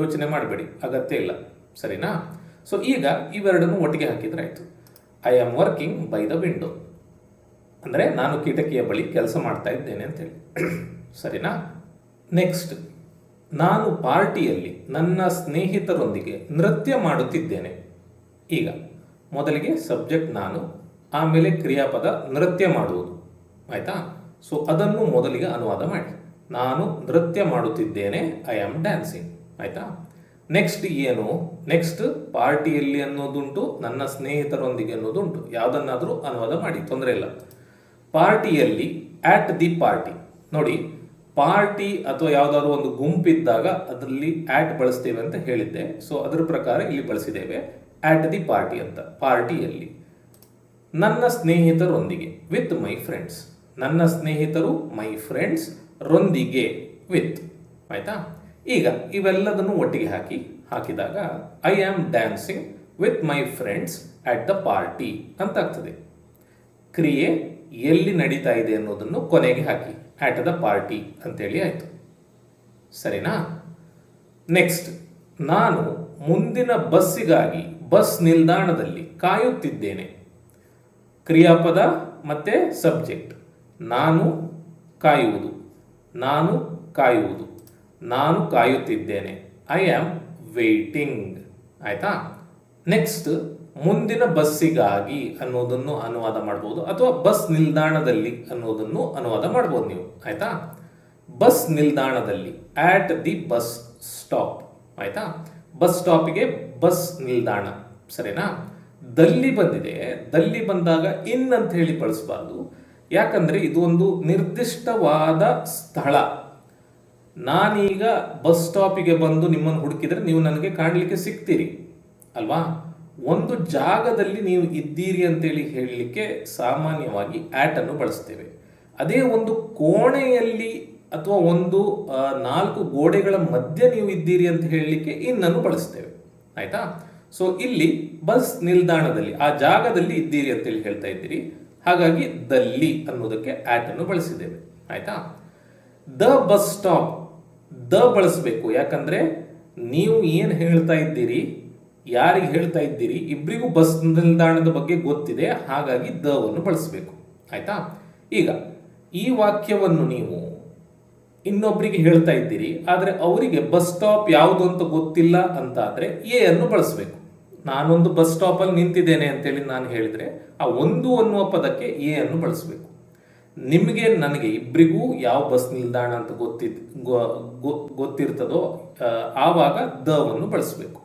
S1: ಯೋಚನೆ ಮಾಡಬೇಡಿ. ಅಗತ್ಯ ಇಲ್ಲ. ಸರಿನಾ? ಸೊ ಈಗ ಇವೆರಡನ್ನು ಒಟ್ಟಿಗೆ ಹಾಕಿದ್ರೆ ಆಯಿತು. I am working by the window ಅಂದರೆ ನಾನು ಕಿಟಕಿಯ ಬಳಿ ಕೆಲಸ ಮಾಡ್ತಾ ಇದ್ದೇನೆ ಅಂತೇಳಿ [clears throat] ಸರಿನಾ? ನೆಕ್ಸ್ಟ್ ನಾನು ಪಾರ್ಟಿಯಲ್ಲಿ ನನ್ನ ಸ್ನೇಹಿತರೊಂದಿಗೆ ನೃತ್ಯ ಮಾಡುತ್ತಿದ್ದೇನೆ. ಈಗ, ಮೊದಲಿಗೆ ಸಬ್ಜೆಕ್ಟ್ ನಾನು, ಆಮೇಲೆ ಕ್ರಿಯಾಪದ ನೃತ್ಯ ಮಾಡುವುದು. ಆಯಿತಾ? ಸೊ ಅದನ್ನು ಮೊದಲಿಗೆ ಅನುವಾದ ಮಾಡಿ. ನಾನು ನೃತ್ಯ ಮಾಡುತ್ತಿದ್ದೇನೆ ಐ ಆಮ್ ಡ್ಯಾನ್ಸಿಂಗ್ ಆಯ್ತಾ? ನೆಕ್ಸ್ಟ್ ಏನು? ನೆಕ್ಸ್ಟ್ ಪಾರ್ಟಿಯಲ್ಲಿ ಅನ್ನೋದುಂಟು, ನನ್ನ ಸ್ನೇಹಿತರೊಂದಿಗೆ ಅನ್ನೋದುಂಟು. ಯಾವುದನ್ನಾದರೂ ಅನುವಾದ ಮಾಡಿ, ತೊಂದರೆ ಇಲ್ಲ. ಪಾರ್ಟಿಯಲ್ಲಿ ಆಟ್ ದಿ ಪಾರ್ಟಿ ನೋಡಿ ಪಾರ್ಟಿ ಅಥವಾ ಯಾವುದಾದ್ರು ಒಂದು ಗುಂಪಿದ್ದಾಗ ಅದರಲ್ಲಿ ಆಟ್ ಬಳಸ್ತೇವೆ ಅಂತ ಹೇಳಿದ್ದೆ. ಸೊ ಅದರ ಪ್ರಕಾರ ಇಲ್ಲಿ ಬಳಸಿದ್ದೇವೆ. ಆಟ್ ದಿ ಪಾರ್ಟಿ ಅಂತ. ಪಾರ್ಟಿಯಲ್ಲಿ ನನ್ನ ಸ್ನೇಹಿತರೊಂದಿಗೆ ವಿತ್ ಮೈ ಫ್ರೆಂಡ್ಸ್ ನನ್ನ ಸ್ನೇಹಿತರು ಮೈ ಫ್ರೆಂಡ್ಸ್ ರೊಂದಿಗೆ ವಿತ್ ಆಯ್ತಾ? ಈಗ ಇವೆಲ್ಲದನ್ನು ಒಟ್ಟಿಗೆ ಹಾಕಿ, ಹಾಕಿದಾಗ I am dancing with my friends at the party ಅಂತ ಆಗ್ತದೆ ಕ್ರಿಯೆ ಎಲ್ಲಿ ನಡೀತಾ ಇದೆ ಅನ್ನೋದನ್ನು ಕೊನೆಗೆ ಹಾಕಿ ಆಟ್ ದ ಪಾರ್ಟಿ ಅಂತೇಳಿ ಆಯಿತು. ಸರಿನಾ? ನೆಕ್ಸ್ಟ್, ನಾನು ಮುಂದಿನ ಬಸ್ಸಿಗಾಗಿ ಬಸ್ ನಿಲ್ದಾಣದಲ್ಲಿ ಕಾಯುತ್ತಿದ್ದೇನೆ. ಕ್ರಿಯಾಪದ ಮತ್ತೆ ಸಬ್ಜೆಕ್ಟ್. ನಾನು ಕಾಯುವುದು. ನಾನು ಕಾಯುವುದು. ನಾನು ಕಾಯುತ್ತಿದ್ದೇನೆ. ಐ ಆಮ್ ವೇಟಿಂಗ್ ಆಯ್ತಾ? ನೆಕ್ಸ್ಟ್ ಮುಂದಿನ ಬಸ್ಸಿಗಾಗಿ ಅನ್ನೋದನ್ನು ಅನುವಾದ ಮಾಡ್ಬೋದು ಅಥವಾ ಬಸ್ ನಿಲ್ದಾಣದಲ್ಲಿ ಅನ್ನೋದನ್ನು ಅನುವಾದ ಮಾಡ್ಬೋದು ನೀವು. ಆಯ್ತಾ? ಬಸ್ ನಿಲ್ದಾಣದಲ್ಲಿ ಆಟ್ ದಿ ಬಸ್ ಸ್ಟಾಪ್ ಆಯ್ತಾ? ಬಸ್ ಸ್ಟಾಪಿಗೆ ಬಸ್ ನಿಲ್ದಾಣ. ಸರಿನಾ? ದಲ್ಲಿ ಬಂದಿದೆ. ದಲ್ಲಿ ಬಂದಾಗ ಇನ್ ಅಂತ ಹೇಳಿ ಬಳಸಬಾರ್ದು. ಯಾಕಂದ್ರೆ ಇದು ಒಂದು ನಿರ್ದಿಷ್ಟವಾದ ಸ್ಥಳ. ನಾನೀಗ ಬಸ್ ಸ್ಟಾಪಿಗೆ ಬಂದು ನಿಮ್ಮನ್ನು ಹುಡುಕಿದರೆ ನೀವು ನನಗೆ ಕಾಣಲಿಕ್ಕೆ ಸಿಗ್ತೀರಿ. ಅಲ್ವಾ? ಒಂದು ಜಾಗದಲ್ಲಿ ನೀವು ಇದ್ದೀರಿ ಅಂತೇಳಿ ಹೇಳಲಿಕ್ಕೆ ಸಾಮಾನ್ಯವಾಗಿ ಆ್ಯಟನ್ನು ಬಳಸ್ತೇವೆ. ಅದೇ ಒಂದು ಕೋಣೆಯಲ್ಲಿ ಅಥವಾ ಒಂದು ನಾಲ್ಕು ಗೋಡೆಗಳ ಮಧ್ಯೆ ನೀವು ಇದ್ದೀರಿ ಅಂತ ಹೇಳಲಿಕ್ಕೆ ಇನ್ನನ್ನು ಬಳಸ್ತೇವೆ. ಆಯಿತಾ? ಸೊ ಇಲ್ಲಿ ಬಸ್ ನಿಲ್ದಾಣದಲ್ಲಿ, ಆ ಜಾಗದಲ್ಲಿ ಇದ್ದೀರಿ ಅಂತೇಳಿ ಹೇಳ್ತಾ ಇದ್ದೀರಿ. ಹಾಗಾಗಿ ದಲ್ಲಿ ಅನ್ನೋದಕ್ಕೆ ಆ್ಯಟನ್ನು ಬಳಸಿದ್ದೇವೆ. ಆಯಿತಾ? ದ ಬಸ್ ಸ್ಟಾಪ್ ದ ಬಳಸಬೇಕು. ಯಾಕಂದ್ರೆ ನೀವು ಏನು ಹೇಳ್ತಾ ಇದ್ದೀರಿ, ಯಾರಿಗೆ ಹೇಳ್ತಾ ಇದ್ದೀರಿ ಇಬ್ಬರಿಗೂ ಬಸ್ ನಿಲ್ದಾಣದ ಬಗ್ಗೆ ಗೊತ್ತಿದೆ, ಹಾಗಾಗಿ ದವನ್ನು ಬಳಸಬೇಕು. ಆಯ್ತಾ? ಈಗ, ಈ ವಾಕ್ಯವನ್ನು ನೀವು ಇನ್ನೊಬ್ಬರಿಗೆ ಹೇಳ್ತಾ ಇದ್ದೀರಿ, ಆದರೆ ಅವರಿಗೆ ಬಸ್ ಸ್ಟಾಪ್ ಯಾವುದು ಅಂತ ಗೊತ್ತಿಲ್ಲ ಅಂತ ಆದರೆ ಎ ಅನ್ನು ಬಳಸಬೇಕು. ನಾನೊಂದು ಬಸ್ ಸ್ಟಾಪಲ್ಲಿ ನಿಂತಿದ್ದೇನೆ ಅಂತೇಳಿ ನಾನು ಹೇಳಿದರೆ, ಆ ಒಂದು ಅನ್ನುವ ಪದಕ್ಕೆ ಎ ಅನ್ನು ಬಳಸಬೇಕು. ನಿಮಗೆ ನನಗೆ ಇಬ್ಬರಿಗೂ ಯಾವ ಬಸ್ ನಿಲ್ದಾಣ ಅಂತ ಗೊತ್ತಿದ್ ಗೊತ್ತಿರ್ತದೋ ಆವಾಗ ದವನ್ನು ಬಳಸಬೇಕು.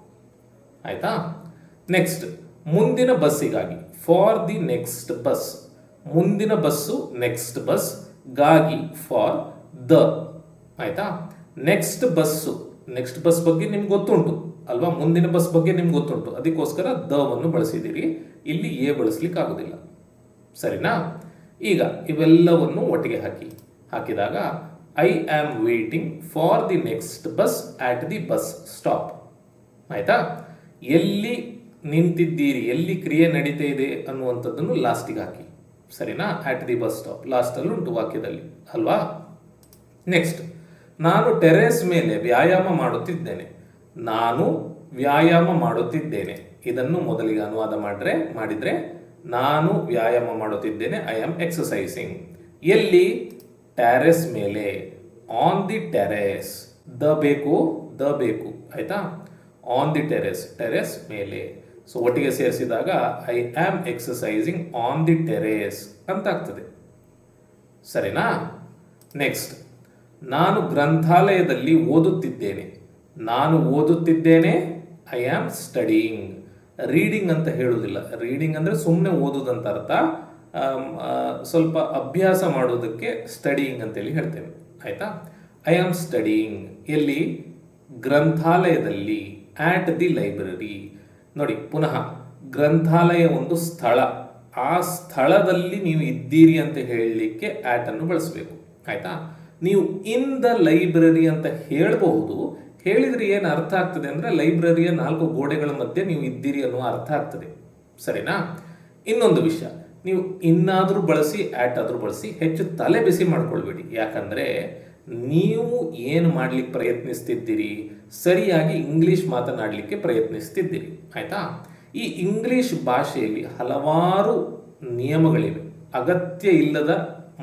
S1: ಆಯಿತಾ? ನೆಕ್ಸ್ಟ್ ಮುಂದಿನ ಬಸ್ಸಿಗಾಗಿ ಫಾರ್ ದಿ ನೆಕ್ಸ್ಟ್ ಬಸ್ ಮುಂದಿನ ಬಸ್ಸು ನೆಕ್ಸ್ಟ್ ಬಸ್ಗಾಗಿ ಫಾರ್ ದ. ಆಯಿತಾ? ನೆಕ್ಸ್ಟ್ ಬಸ್ಸು ನೆಕ್ಸ್ಟ್ ಬಸ್ ಬಗ್ಗೆ ನಿಮ್ಗೆ ಗೊತ್ತುಂಟು, ಅಲ್ವಾ? ಮುಂದಿನ ಬಸ್ ಬಗ್ಗೆ ನಿಮ್ಗೆ ಗೊತ್ತುಂಟು. ಅದಕ್ಕೋಸ್ಕರ ದವನ್ನು ಬಳಸಿದ್ದೀರಿ. ಇಲ್ಲಿ ಎ ಬಳಸ್ಲಿಕ್ಕೆ ಆಗೋದಿಲ್ಲ ಸರಿನಾ? ಈಗ ಇವೆಲ್ಲವನ್ನು ಒಟ್ಟಿಗೆ ಹಾಕಿ. ಹಾಕಿದಾಗ I am waiting for the next bus at the bus stop ಆಯ್ತಾ? ಎಲ್ಲಿ ನಿಂತಿದ್ದೀರಿ? ಎಲ್ಲಿ ಕ್ರಿಯೆ ನಡೀತಾ ಇದೆ ಅನ್ನುವಂಥದ್ದನ್ನು ಲಾಸ್ಟಿಗೆ ಹಾಕಿ. ಸರಿನಾ? ಆಟ್ ದಿ ಬಸ್ ಸ್ಟಾಪ್ ಲಾಸ್ಟಲ್ಲಿ ಉಂಟು ವಾಕ್ಯದಲ್ಲಿ. ಅಲ್ವಾ? ನೆಕ್ಸ್ಟ್ ನಾನು ಟೆರೇಸ್ ಮೇಲೆ ವ್ಯಾಯಾಮ ಮಾಡುತ್ತಿದ್ದೇನೆ. ನಾನು ವ್ಯಾಯಾಮ ಮಾಡುತ್ತಿದ್ದೇನೆ. ಇದನ್ನು ಮೊದಲಿಗೆ ಅನುವಾದ ಮಾಡಿದ್ರೆ ಮಾಡಿದ್ರೆ ನಾನು ವ್ಯಾಯಾಮ ಮಾಡುತ್ತಿದ್ದೇನೆ ಐ ಆಮ್ ಎಕ್ಸಸೈಸಿಂಗ್ ಎಲ್ಲಿ? ಟ್ಯಾರೆಸ್ ಮೇಲೆ. ಆನ್ ದಿ ಟೆರೆಸ್ ದ ಬೇಕು ದ ಬೇಕು. ಆಯ್ತಾ? ಆನ್ ದಿ ಟೆರೆಸ್ ಟೆರೆಸ್ ಮೇಲೆ. ಸೊ ಒಟ್ಟಿಗೆ ಸೇರಿಸಿದಾಗ I am exercising on the terrace ಅಂತ ಆಗ್ತದೆ. ಸರಿನಾ? ನೆಕ್ಸ್ಟ್ ನಾನು ಗ್ರಂಥಾಲಯದಲ್ಲಿ ಓದುತ್ತಿದ್ದೇನೆ. ನಾನು ಓದುತ್ತಿದ್ದೇನೆ ಐ ಆಮ್ ಸ್ಟಡಿಯಿಂಗ್ ರೀಡಿಂಗ್ ಅಂತ ಹೇಳುವುದಿಲ್ಲ. ರೀಡಿಂಗ್ ಅಂದರೆ ಸುಮ್ಮನೆ ಓದೋದಂತ ಅರ್ಥ. ಸ್ವಲ್ಪ ಅಭ್ಯಾಸ ಮಾಡೋದಕ್ಕೆ ಸ್ಟಡಿಯಿಂಗ್ ಅಂತೇಳಿ ಹೇಳ್ತೇನೆ. ಆಯಿತಾ? ಐ ಆಮ್ ಸ್ಟಡಿಯಿಂಗ್ ಎಲ್ಲಿ? ಗ್ರಂಥಾಲಯದಲ್ಲಿ ಆಟ್ ದಿ ಲೈಬ್ರರಿ ನೋಡಿ, ಪುನಃ, ಗ್ರಂಥಾಲಯ ಒಂದು ಸ್ಥಳ. ಆ ಸ್ಥಳದಲ್ಲಿ ನೀವು ಇದ್ದೀರಿ ಅಂತ ಹೇಳಲಿಕ್ಕೆ ಆ್ಯಟನ್ನು ಬಳಸಬೇಕು. ಆಯಿತಾ? ನೀವು ಇನ್ ದ ಲೈಬ್ರರಿ ಅಂತ ಹೇಳಬಹುದು. ಹೇಳಿದ್ರೆ ಏನು ಅರ್ಥ ಆಗ್ತದೆ ಅಂದ್ರೆ ಲೈಬ್ರರಿಯ ನಾಲ್ಕು ಗೋಡೆಗಳ ಮಧ್ಯೆ ನೀವು ಇದ್ದೀರಿ ಅನ್ನುವ ಅರ್ಥ ಆಗ್ತದೆ. ಸರಿನಾ? ಇನ್ನೊಂದು ವಿಷಯ. ನೀವು ಇನ್ನಾದರೂ ಬಳಸಿ ಆಟ್ ಆದರೂ ಬಳಸಿ ಹೆಚ್ಚು ತಲೆ ಬಿಸಿ ಮಾಡ್ಕೊಳ್ಬೇಡಿ. ಯಾಕಂದ್ರೆ ನೀವು ಏನು ಮಾಡಲಿಕ್ಕೆ ಪ್ರಯತ್ನಿಸ್ತಿದ್ದೀರಿ? ಸರಿಯಾಗಿ ಇಂಗ್ಲಿಷ್ ಮಾತನಾಡಲಿಕ್ಕೆ ಪ್ರಯತ್ನಿಸ್ತಿದ್ದೀರಿ. ಆಯ್ತಾ? ಈ ಇಂಗ್ಲಿಷ್ ಭಾಷೆಯಲ್ಲಿ ಹಲವಾರು ನಿಯಮಗಳಿವೆ. ಅಗತ್ಯ ಇಲ್ಲದ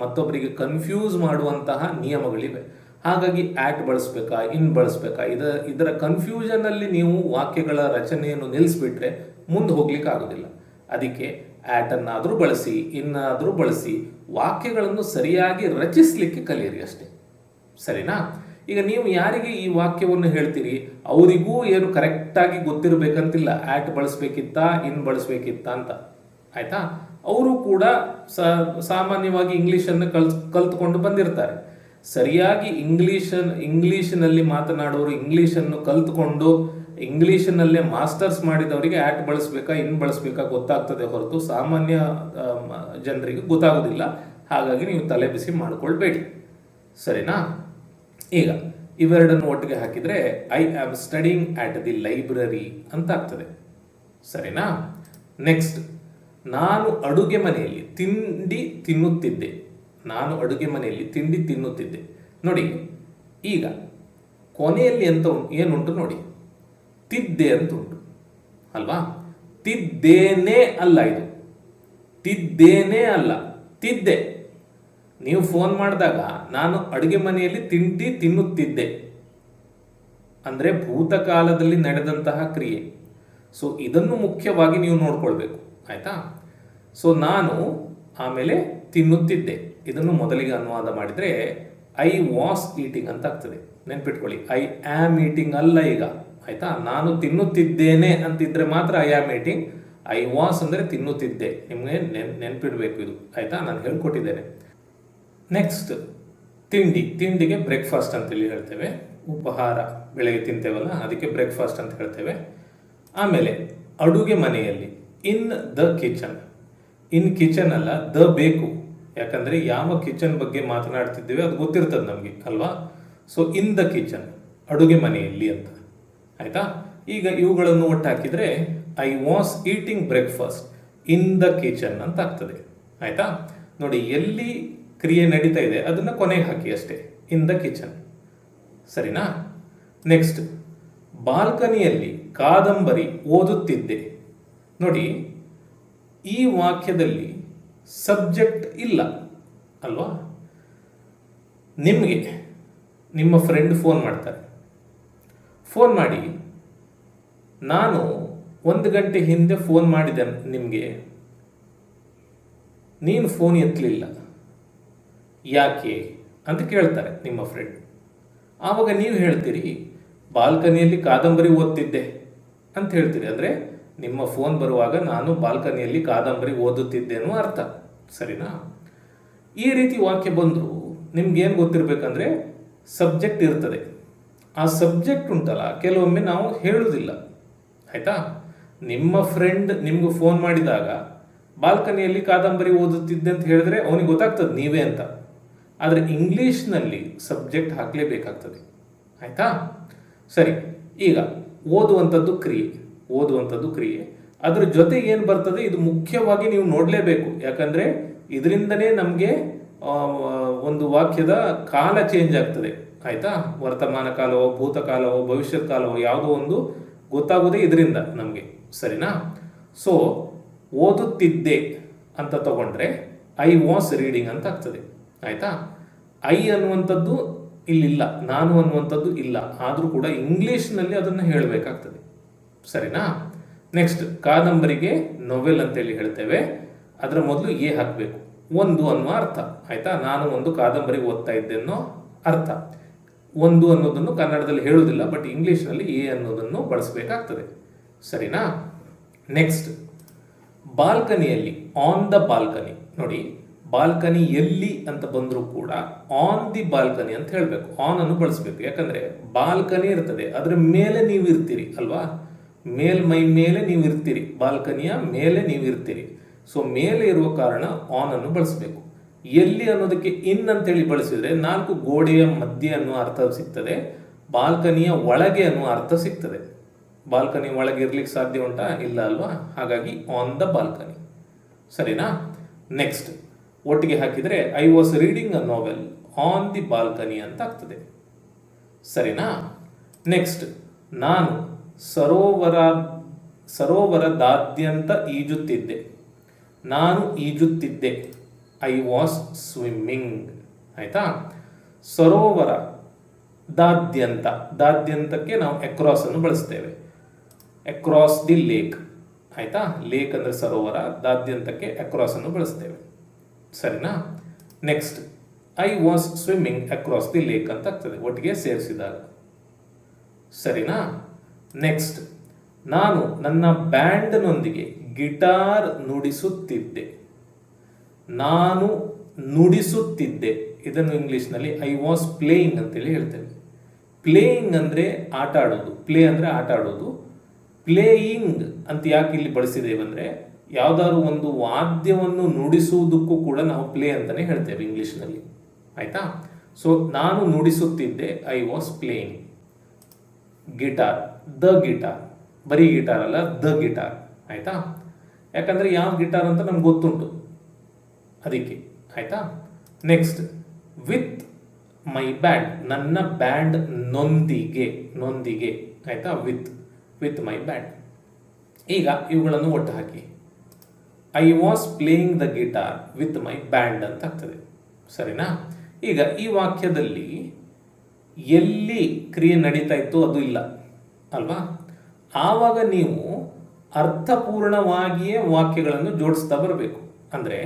S1: ಮತ್ತೊಬ್ಬರಿಗೆ ಕನ್ಫ್ಯೂಸ್ ಮಾಡುವಂತಹ ನಿಯಮಗಳಿವೆ. ಹಾಗಾಗಿ ಆಟ್ ಬಳಸ್ಬೇಕಾ ಇನ್ ಬಳಸ್ಬೇಕಾ, ಇದ, ಇದರ ಕನ್ಫ್ಯೂಷನ್ ಅಲ್ಲಿ ನೀವು ವಾಕ್ಯಗಳ ರಚನೆಯನ್ನು ನಿಲ್ಲಿಸ್ಬಿಟ್ರೆ ಮುಂದೆ ಹೋಗ್ಲಿಕ್ಕೆ ಆಗೋದಿಲ್ಲ. ಅದಕ್ಕೆ ಆಟ್ ಅನ್ನಾದರೂ ಬಳಸಿ ಇನ್ನಾದರೂ ಬಳಸಿ, ವಾಕ್ಯಗಳನ್ನು ಸರಿಯಾಗಿ ರಚಿಸಲಿಕ್ಕೆ ಕಲಿಯಿರಿ ಅಷ್ಟೇ. ಸರಿನಾ? ಈಗ ನೀವು ಯಾರಿಗೆ ಈ ವಾಕ್ಯವನ್ನು ಹೇಳ್ತೀರಿ? ಅವರಿಗೂ ಏನು ಕರೆಕ್ಟಾಗಿ ಗೊತ್ತಿರಬೇಕಂತಿಲ್ಲ. ಆಟ್ ಬಳಸ್ಬೇಕಿತ್ತಾ ಇನ್ ಬಳಸ್ಬೇಕಿತ್ತಾ ಅಂತ. ಆಯ್ತಾ? ಅವರು ಕೂಡ ಸಾಮಾನ್ಯವಾಗಿ ಇಂಗ್ಲೀಷನ್ನು ಕಲ್ ಕಲ್ತ್ಕೊಂಡು ಬಂದಿರ್ತಾರೆ. ಸರಿಯಾಗಿ ಇಂಗ್ಲಿಷ್ ಇಂಗ್ಲಿಷಿನಲ್ಲಿ ಮಾತನಾಡೋರು ಇಂಗ್ಲೀಷನ್ನು ಕಲ್ತ್ಕೊಂಡು ಇಂಗ್ಲೀಷಿನಲ್ಲೇ ಮಾಸ್ಟರ್ಸ್ ಮಾಡಿದವರಿಗೆ ಆ್ಯಟ್ ಬಳಸ್ಬೇಕಾ, ಇನ್ ಬಳಸ್ಬೇಕಾ ಗೊತ್ತಾಗ್ತದೆ ಹೊರತು ಸಾಮಾನ್ಯ ಜನರಿಗೆ ಗೊತ್ತಾಗೋದಿಲ್ಲ. ಹಾಗಾಗಿ ನೀವು ತಲೆ ಬಿಸಿ ಮಾಡ್ಕೊಳ್ಬೇಡಿ. ಸರಿನಾ? ಈಗ ಇವೆರಡನ್ನು ಒಟ್ಟಿಗೆ ಹಾಕಿದ್ರೆ I am studying at the library ಅಂತ ಆಗ್ತದೆ. ಸರಿನಾ? ನೆಕ್ಸ್ಟ್ ನಾನು ಅಡುಗೆ ಮನೆಯಲ್ಲಿ ತಿಂಡಿ ತಿನ್ನುತ್ತಿದ್ದೆ. ನಾನು ಅಡುಗೆ ಮನೆಯಲ್ಲಿ ತಿಂಡಿ ತಿನ್ನುತ್ತಿದ್ದೆ. ನೋಡಿ, ಈಗ ಕೊನೆಯಲ್ಲಿ ಎಂತ ಏನುಂಟು ನೋಡಿ. ತಿದ್ದೆ ಅಂತ ಉಂಟು ಅಲ್ವಾ? ತಿದ್ದೇನೆ ಅಲ್ಲ ಇದು. ತಿದ್ದೇನೆ ಅಲ್ಲ. ತಿದ್ದೆ. ನೀವು ಫೋನ್ ಮಾಡಿದಾಗ ನಾನು ಅಡುಗೆ ಮನೆಯಲ್ಲಿ ತಿಂಡಿ ತಿನ್ನುತ್ತಿದ್ದೆ. ಅಂದರೆ ಭೂತಕಾಲದಲ್ಲಿ ನಡೆದಂತಹ ಕ್ರಿಯೆ. ಸೊ ಇದನ್ನು ಮುಖ್ಯವಾಗಿ ನೀವು ನೋಡ್ಕೊಳ್ಬೇಕು. ಆಯ್ತಾ? ಸೊ ನಾನು ಆಮೇಲೆ ತಿನ್ನುತ್ತಿದ್ದೆ. ಇದನ್ನು ಮೊದಲಿಗೆ ಅನುವಾದ ಮಾಡಿದರೆ ಐ ವಾಸ್ ಈಟಿಂಗ್ ಅಂತ ಆಗ್ತದೆ. ನೆನ್ಪಿಟ್ಕೊಳ್ಳಿ. ಐ ಆಮ್ ಈಟಿಂಗ್ ಅಲ್ಲ ಈಗ. ಆಯಿತಾ? ನಾನು ತಿನ್ನುತ್ತಿದ್ದೇನೆ ಅಂತಿದ್ರೆ ಮಾತ್ರ I am eating I was ಅಂದರೆ ತಿನ್ನುತ್ತಿದ್ದೆ. ನಿಮಗೆ ನೆನ್, ನೆನ್ಪಿಡಬೇಕು ಇದು. ಆಯಿತಾ? ನಾನು ಹೇಳ್ಕೊಟ್ಟಿದ್ದೇನೆ. ನೆಕ್ಸ್ಟ್ ತಿಂಡಿ. ತಿಂಡಿಗೆ ಬ್ರೇಕ್ಫಾಸ್ಟ್ ಅಂತೇಳಿ ಹೇಳ್ತೇವೆ. ಉಪಹಾರ. ಬೆಳಗ್ಗೆ ತಿಂತೇವಲ್ಲ, ಅದಕ್ಕೆ ಬ್ರೇಕ್ಫಾಸ್ಟ್ ಅಂತ ಹೇಳ್ತೇವೆ. ಆಮೇಲೆ, ಅಡುಗೆ ಮನೆಯಲ್ಲಿ in the kitchen in kitchen ಅಲ್ಲ, ದ ಬೇಕು. ಯಾಕಂದ್ರೆ ಯಾವ ಕಿಚನ್ ಬಗ್ಗೆ ಮಾತನಾಡ್ತಿದ್ದೇವೆ ಅದು ಗೊತ್ತಿರ್ತದೆ ನಮಗೆ, ಅಲ್ವಾ? ಸೊ ಇನ್ ದ ಕಿಚನ್ ಅಡುಗೆ ಮನೆಯಲ್ಲಿ ಅಂತ. ಆಯ್ತಾ? ಈಗ ಇವುಗಳನ್ನು ಒಟ್ಟು ಹಾಕಿದ್ರೆ I was eating breakfast in the kitchen ಅಂತ ಆಗ್ತದೆ. ಆಯ್ತಾ? ನೋಡಿ, ಎಲ್ಲಿ ಕ್ರಿಯೆ ನಡೀತಾ ಇದೆ, ಅದನ್ನ ಕೊನೆಗೆ ಹಾಕಿ ಅಷ್ಟೇ ಇನ್ ದ ಕಿಚನ್ ಸರಿನಾ? ನೆಕ್ಸ್ಟ್ ಬಾಲ್ಕನಿಯಲ್ಲಿ ಕಾದಂಬರಿ ಓದುತ್ತಿದ್ದೆ. ನೋಡಿ ಈ ವಾಕ್ಯದಲ್ಲಿ ಸಬ್ಜೆಕ್ಟ್ ಇಲ್ಲ, ಅಲ್ವಾ? ನಿಮಗೆ, ನಿಮ್ಮ ಫ್ರೆಂಡ್ ಫೋನ್ ಮಾಡ್ತಾರೆ. ಫೋನ್ ಮಾಡಿ, ನಾನು ಒಂದು ಗಂಟೆ ಹಿಂದೆ ಫೋನ್ ಮಾಡಿದೆ ನಿಮಗೆ. ನೀನು ಫೋನ್ ಎತ್ತಲಿಲ್ಲ. ಯಾಕೆ ಅಂತ ಕೇಳ್ತಾರೆ ನಿಮ್ಮ ಫ್ರೆಂಡ್ ಆವಾಗ ನೀವು ಹೇಳ್ತೀರಿ, ಬಾಲ್ಕನಿಯಲ್ಲಿ ಕಾದಂಬರಿ ಓದ್ತಿದ್ದೆ ಅಂತ ಹೇಳ್ತೀರಿ. ಅಂದರೆ ನಿಮ್ಮ ಫೋನ್ ಬರುವಾಗ ನಾನು ಬಾಲ್ಕನಿಯಲ್ಲಿ ಕಾದಂಬರಿ ಓದುತ್ತಿದ್ದೆ ಅನ್ನೋ ಅರ್ಥ? ಸರಿನಾ? ಈ ರೀತಿ ವಾಕ್ಯ ಬಂದರೂ, ನಿಮ್ಗೇನು ಗೊತ್ತಿರಬೇಕಂದ್ರೆ ಸಬ್ಜೆಕ್ಟ್ ಇರ್ತದೆ. ಆ ಸಬ್ಜೆಕ್ಟ್ ಉಂಟಲ್ಲ, ಕೆಲವೊಮ್ಮೆ ನಾವು ಹೇಳುವುದಿಲ್ಲ ಆಯಿತಾ? ನಿಮ್ಮ ಫ್ರೆಂಡ್ ನಿಮ್ಗೆ ಫೋನ್ ಮಾಡಿದಾಗ, ಬಾಲ್ಕನಿಯಲ್ಲಿ ಕಾದಂಬರಿ ಓದುತ್ತಿದ್ದೆ ಅಂತ ಹೇಳಿದ್ರೆ ಅವನಿಗೆ ಗೊತ್ತಾಗ್ತದೆ ನೀವೇ ಅಂತ. ಆದರೆ ಇಂಗ್ಲೀಷ್ನಲ್ಲಿ ಸಬ್ಜೆಕ್ಟ್ ಹಾಕಲೇಬೇಕಾಗ್ತದೆ. ಆಯಿತಾ? ಸರಿ, ಈಗ ಓದುವಂಥದ್ದು ಕ್ರಿಯೆ. ಓದುವಂಥದ್ದು ಕ್ರಿಯೆ. ಅದ್ರ ಜೊತೆ ಏನು ಬರ್ತದೆ? ಇದು ಮುಖ್ಯವಾಗಿ ನೀವು ನೋಡಲೇಬೇಕು. ಯಾಕಂದ್ರೆ ಇದರಿಂದನೇ ನಮಗೆ ಒಂದು ವಾಕ್ಯದ ಕಾಲ ಚೇಂಜ್ ಆಗ್ತದೆ. ಆಯ್ತಾ? ವರ್ತಮಾನ ಕಾಲವೋ ಭೂತಕಾಲವೋ ಭವಿಷ್ಯದ ಕಾಲವೋ, ಯಾವುದೋ ಒಂದು ಗೊತ್ತಾಗೋದೇ ಇದರಿಂದ ನಮಗೆ. ಸರಿನಾ? ಸೊ ಓದುತ್ತಿದ್ದೆ ಅಂತ ತಗೊಂಡ್ರೆ ಐ ವಾಸ್ ರೀಡಿಂಗ್ ಅಂತ ಆಗ್ತದೆ. ಆಯ್ತಾ? ಐ ಅನ್ನುವಂಥದ್ದು ಇಲ್ಲಿಲ್ಲ. ನಾನು ಅನ್ನುವಂಥದ್ದು ಇಲ್ಲ. ಆದರೂ ಕೂಡ ಇಂಗ್ಲೀಷ್ನಲ್ಲಿ ಅದನ್ನು ಹೇಳಬೇಕಾಗ್ತದೆ. ಸರಿನಾ? ನೆಕ್ಸ್ಟ್ ಕಾದಂಬರಿಗೆ ನೊವೆಲ್ ಅಂತೇಳಿ ಹೇಳ್ತೇವೆ. ಅದರ ಮೊದಲು ಎ ಹಾಕಬೇಕು. ಒಂದು ಅನ್ನುವ ಅರ್ಥ. ಆಯಿತಾ? ನಾನು ಒಂದು ಕಾದಂಬರಿ ಓದ್ತಾ ಇದ್ದೆ ಅನ್ನೋ ಅರ್ಥ. ಒಂದು ಅನ್ನೋದನ್ನು ಕನ್ನಡದಲ್ಲಿ ಹೇಳುವುದಿಲ್ಲ ಬಟ್ ಇಂಗ್ಲೀಷ್ನಲ್ಲಿ ಎ ಅನ್ನೋದನ್ನು ಬಳಸಬೇಕಾಗ್ತದೆ. ಸರಿನಾ? ನೆಕ್ಸ್ಟ್ ಬಾಲ್ಕನಿಯಲ್ಲಿ ಆನ್ ದ ಬಾಲ್ಕನಿ ನೋಡಿ ಬಾಲ್ಕನಿ ಎಲ್ಲಿ ಅಂತ ಬಂದರೂ ಕೂಡ ಆನ್ ದಿ ಬಾಲ್ಕನಿ ಅಂತ ಹೇಳಬೇಕು. ಆನ್ ಅನ್ನು ಬಳಸಬೇಕು. ಯಾಕಂದರೆ ಬಾಲ್ಕನಿ ಇರ್ತದೆ. ಅದರ ಮೇಲೆ ನೀವು ಇರ್ತೀರಿ ಅಲ್ವಾ? ಮೇಲ್ಮೈ ಮೇಲೆ ನೀವು ಇರ್ತೀರಿ ಬಾಲ್ಕನಿಯ ಮೇಲೆ ನೀವು ಇರ್ತೀರಿ ಸೊ ಮೇಲೆ ಇರುವ ಕಾರಣ ಆನ್ ಅನ್ನು ಬಳಸಬೇಕು. ಎಲ್ಲಿ ಅನ್ನೋದಕ್ಕೆ ಇನ್ ಅಂತೇಳಿ ಬಳಸಿದರೆ ನಾಲ್ಕು ಗೋಡೆಯ ಮಧ್ಯೆ ಅನ್ನುವ ಅರ್ಥ ಸಿಗ್ತದೆ. ಬಾಲ್ಕನಿಯ ಒಳಗೆ ಅನ್ನುವ ಅರ್ಥ ಸಿಗ್ತದೆ. ಬಾಲ್ಕನಿ ಒಳಗೆ ಇರ್ಲಿಕ್ಕೆ ಸಾಧ್ಯ ಉಂಟಾ? ಇಲ್ಲ ಅಲ್ವಾ? ಹಾಗಾಗಿ ಆನ್ ದ ಬಾಲ್ಕನಿ ಸರಿನಾ? ನೆಕ್ಸ್ಟ್ ಒಟ್ಟಿಗೆ ಹಾಕಿದರೆ I was reading a novel on the balcony ಅಂತ ಆಗ್ತದೆ. ಸರಿನಾ? ನೆಕ್ಸ್ಟ್ ನಾನು ಸರೋವರ, ಸರೋವರದಾದ್ಯಂತ ಈಜುತ್ತಿದ್ದೆ. ನಾನು ಈಜುತ್ತಿದ್ದೆ. ಐ ವಾಸ್ ಸ್ವಿಮ್ಮಿಂಗ್ ಆಯಿತಾ? ಸರೋವರ ದಾದ್ಯಂತ ದಾದ್ಯಂತಕ್ಕೆ ನಾವು ಅಕ್ರಾಸ್ ಅನ್ನು ಬಳಸ್ತೇವೆ. ಅಕ್ರಾಸ್ ದಿ ಲೇಕ್ ಆಯಿತಾ? ಲೇಕ್ ಅಂದರೆ ಸರೋವರ, ದಾದ್ಯಂತಕ್ಕೆ ಅಕ್ರಾಸ್ ಅನ್ನು ಬಳಸ್ತೇವೆ. ಸರಿನಾ? Next I was swimming across the lake ಅಂತ ಆಗ್ತದೆ. ಒಟ್ಟಿಗೆ ಸೇರಿಸಿದಾಗ. ಸರಿನಾ? ನೆಕ್ಸ್ಟ್ ನಾನು ನನ್ನ ಬ್ಯಾಂಡ್ನೊಂದಿಗೆ ಗಿಟಾರ್ ನುಡಿಸುತ್ತಿದ್ದೆ. ನಾನು ನುಡಿಸುತ್ತಿದ್ದೆ. ಇದನ್ನು ಇಂಗ್ಲೀಷ್ನಲ್ಲಿ ಐ ವಾಸ್ ಪ್ಲೇಯಿಂಗ್ ಅಂತೇಳಿ ಹೇಳ್ತೇವೆ ಪ್ಲೇಯಿಂಗ್ ಅಂದರೆ ಆಟ ಆಡೋದು ಪ್ಲೇ ಅಂದರೆ ಆಟ ಆಡೋದು ಪ್ಲೇಯಿಂಗ್ ಅಂತ ಯಾಕೆ ಇಲ್ಲಿ ಬಳಸಿದ್ದೇವೆ ಅಂದರೆ ಯಾವುದಾದ್ರು ಒಂದು ವಾದ್ಯವನ್ನು ನುಡಿಸುವುದಕ್ಕೂ ಕೂಡ ನಾವು ಪ್ಲೇ ಅಂತಲೇ ಹೇಳ್ತೇವೆ ಇಂಗ್ಲೀಷ್ನಲ್ಲಿ. ಆಯಿತಾ? ಸೊ ನಾನು ನುಡಿಸುತ್ತಿದ್ದೆ I was playing guitar, the guitar, ಬರೀ ಗಿಟಾರ್ ಅಲ್ಲ, ದ ಗಿಟಾರ್, ಆಯಿತಾ? ಯಾಕಂದರೆ ಯಾವ ಗಿಟಾರ್ ಅಂತ ನಮ್ಗೆ ಗೊತ್ತುಂಟು. ಅದಕ್ಕೆ, ಆಯಿತಾ? ನೆಕ್ಸ್ಟ್ ವಿತ್ ಮೈ ಬ್ಯಾಂಡ್ ನನ್ನ ಬ್ಯಾಂಡ್ ನೊಂದಿಗೆ ನೊಂದಿಗೆ, ಆಯಿತಾ? ವಿತ್ ವಿತ್ ಮೈ ಬ್ಯಾಂಡ್ ಈಗ ಇವುಗಳನ್ನು ಒಟ್ಟು ಹಾಕಿ. I was playing the guitar with my band ಅಂತ ಆಗ್ತದೆ. ಸರಿನಾ? ಈಗ ಈ ವಾಕ್ಯದಲ್ಲಿ ಎಲ್ಲಿ ಕ್ರಿಯೆ ನಡೀತಾ ಇತ್ತು ಅದು ಇಲ್ಲ, ಅಲ್ವಾ? ಆವಾಗ ನೀವು ಅರ್ಥಪೂರ್ಣವಾಗಿಯೇ ವಾಕ್ಯಗಳನ್ನು ಜೋಡಿಸ್ತಾ ಬರಬೇಕು. ಅಂದರೆ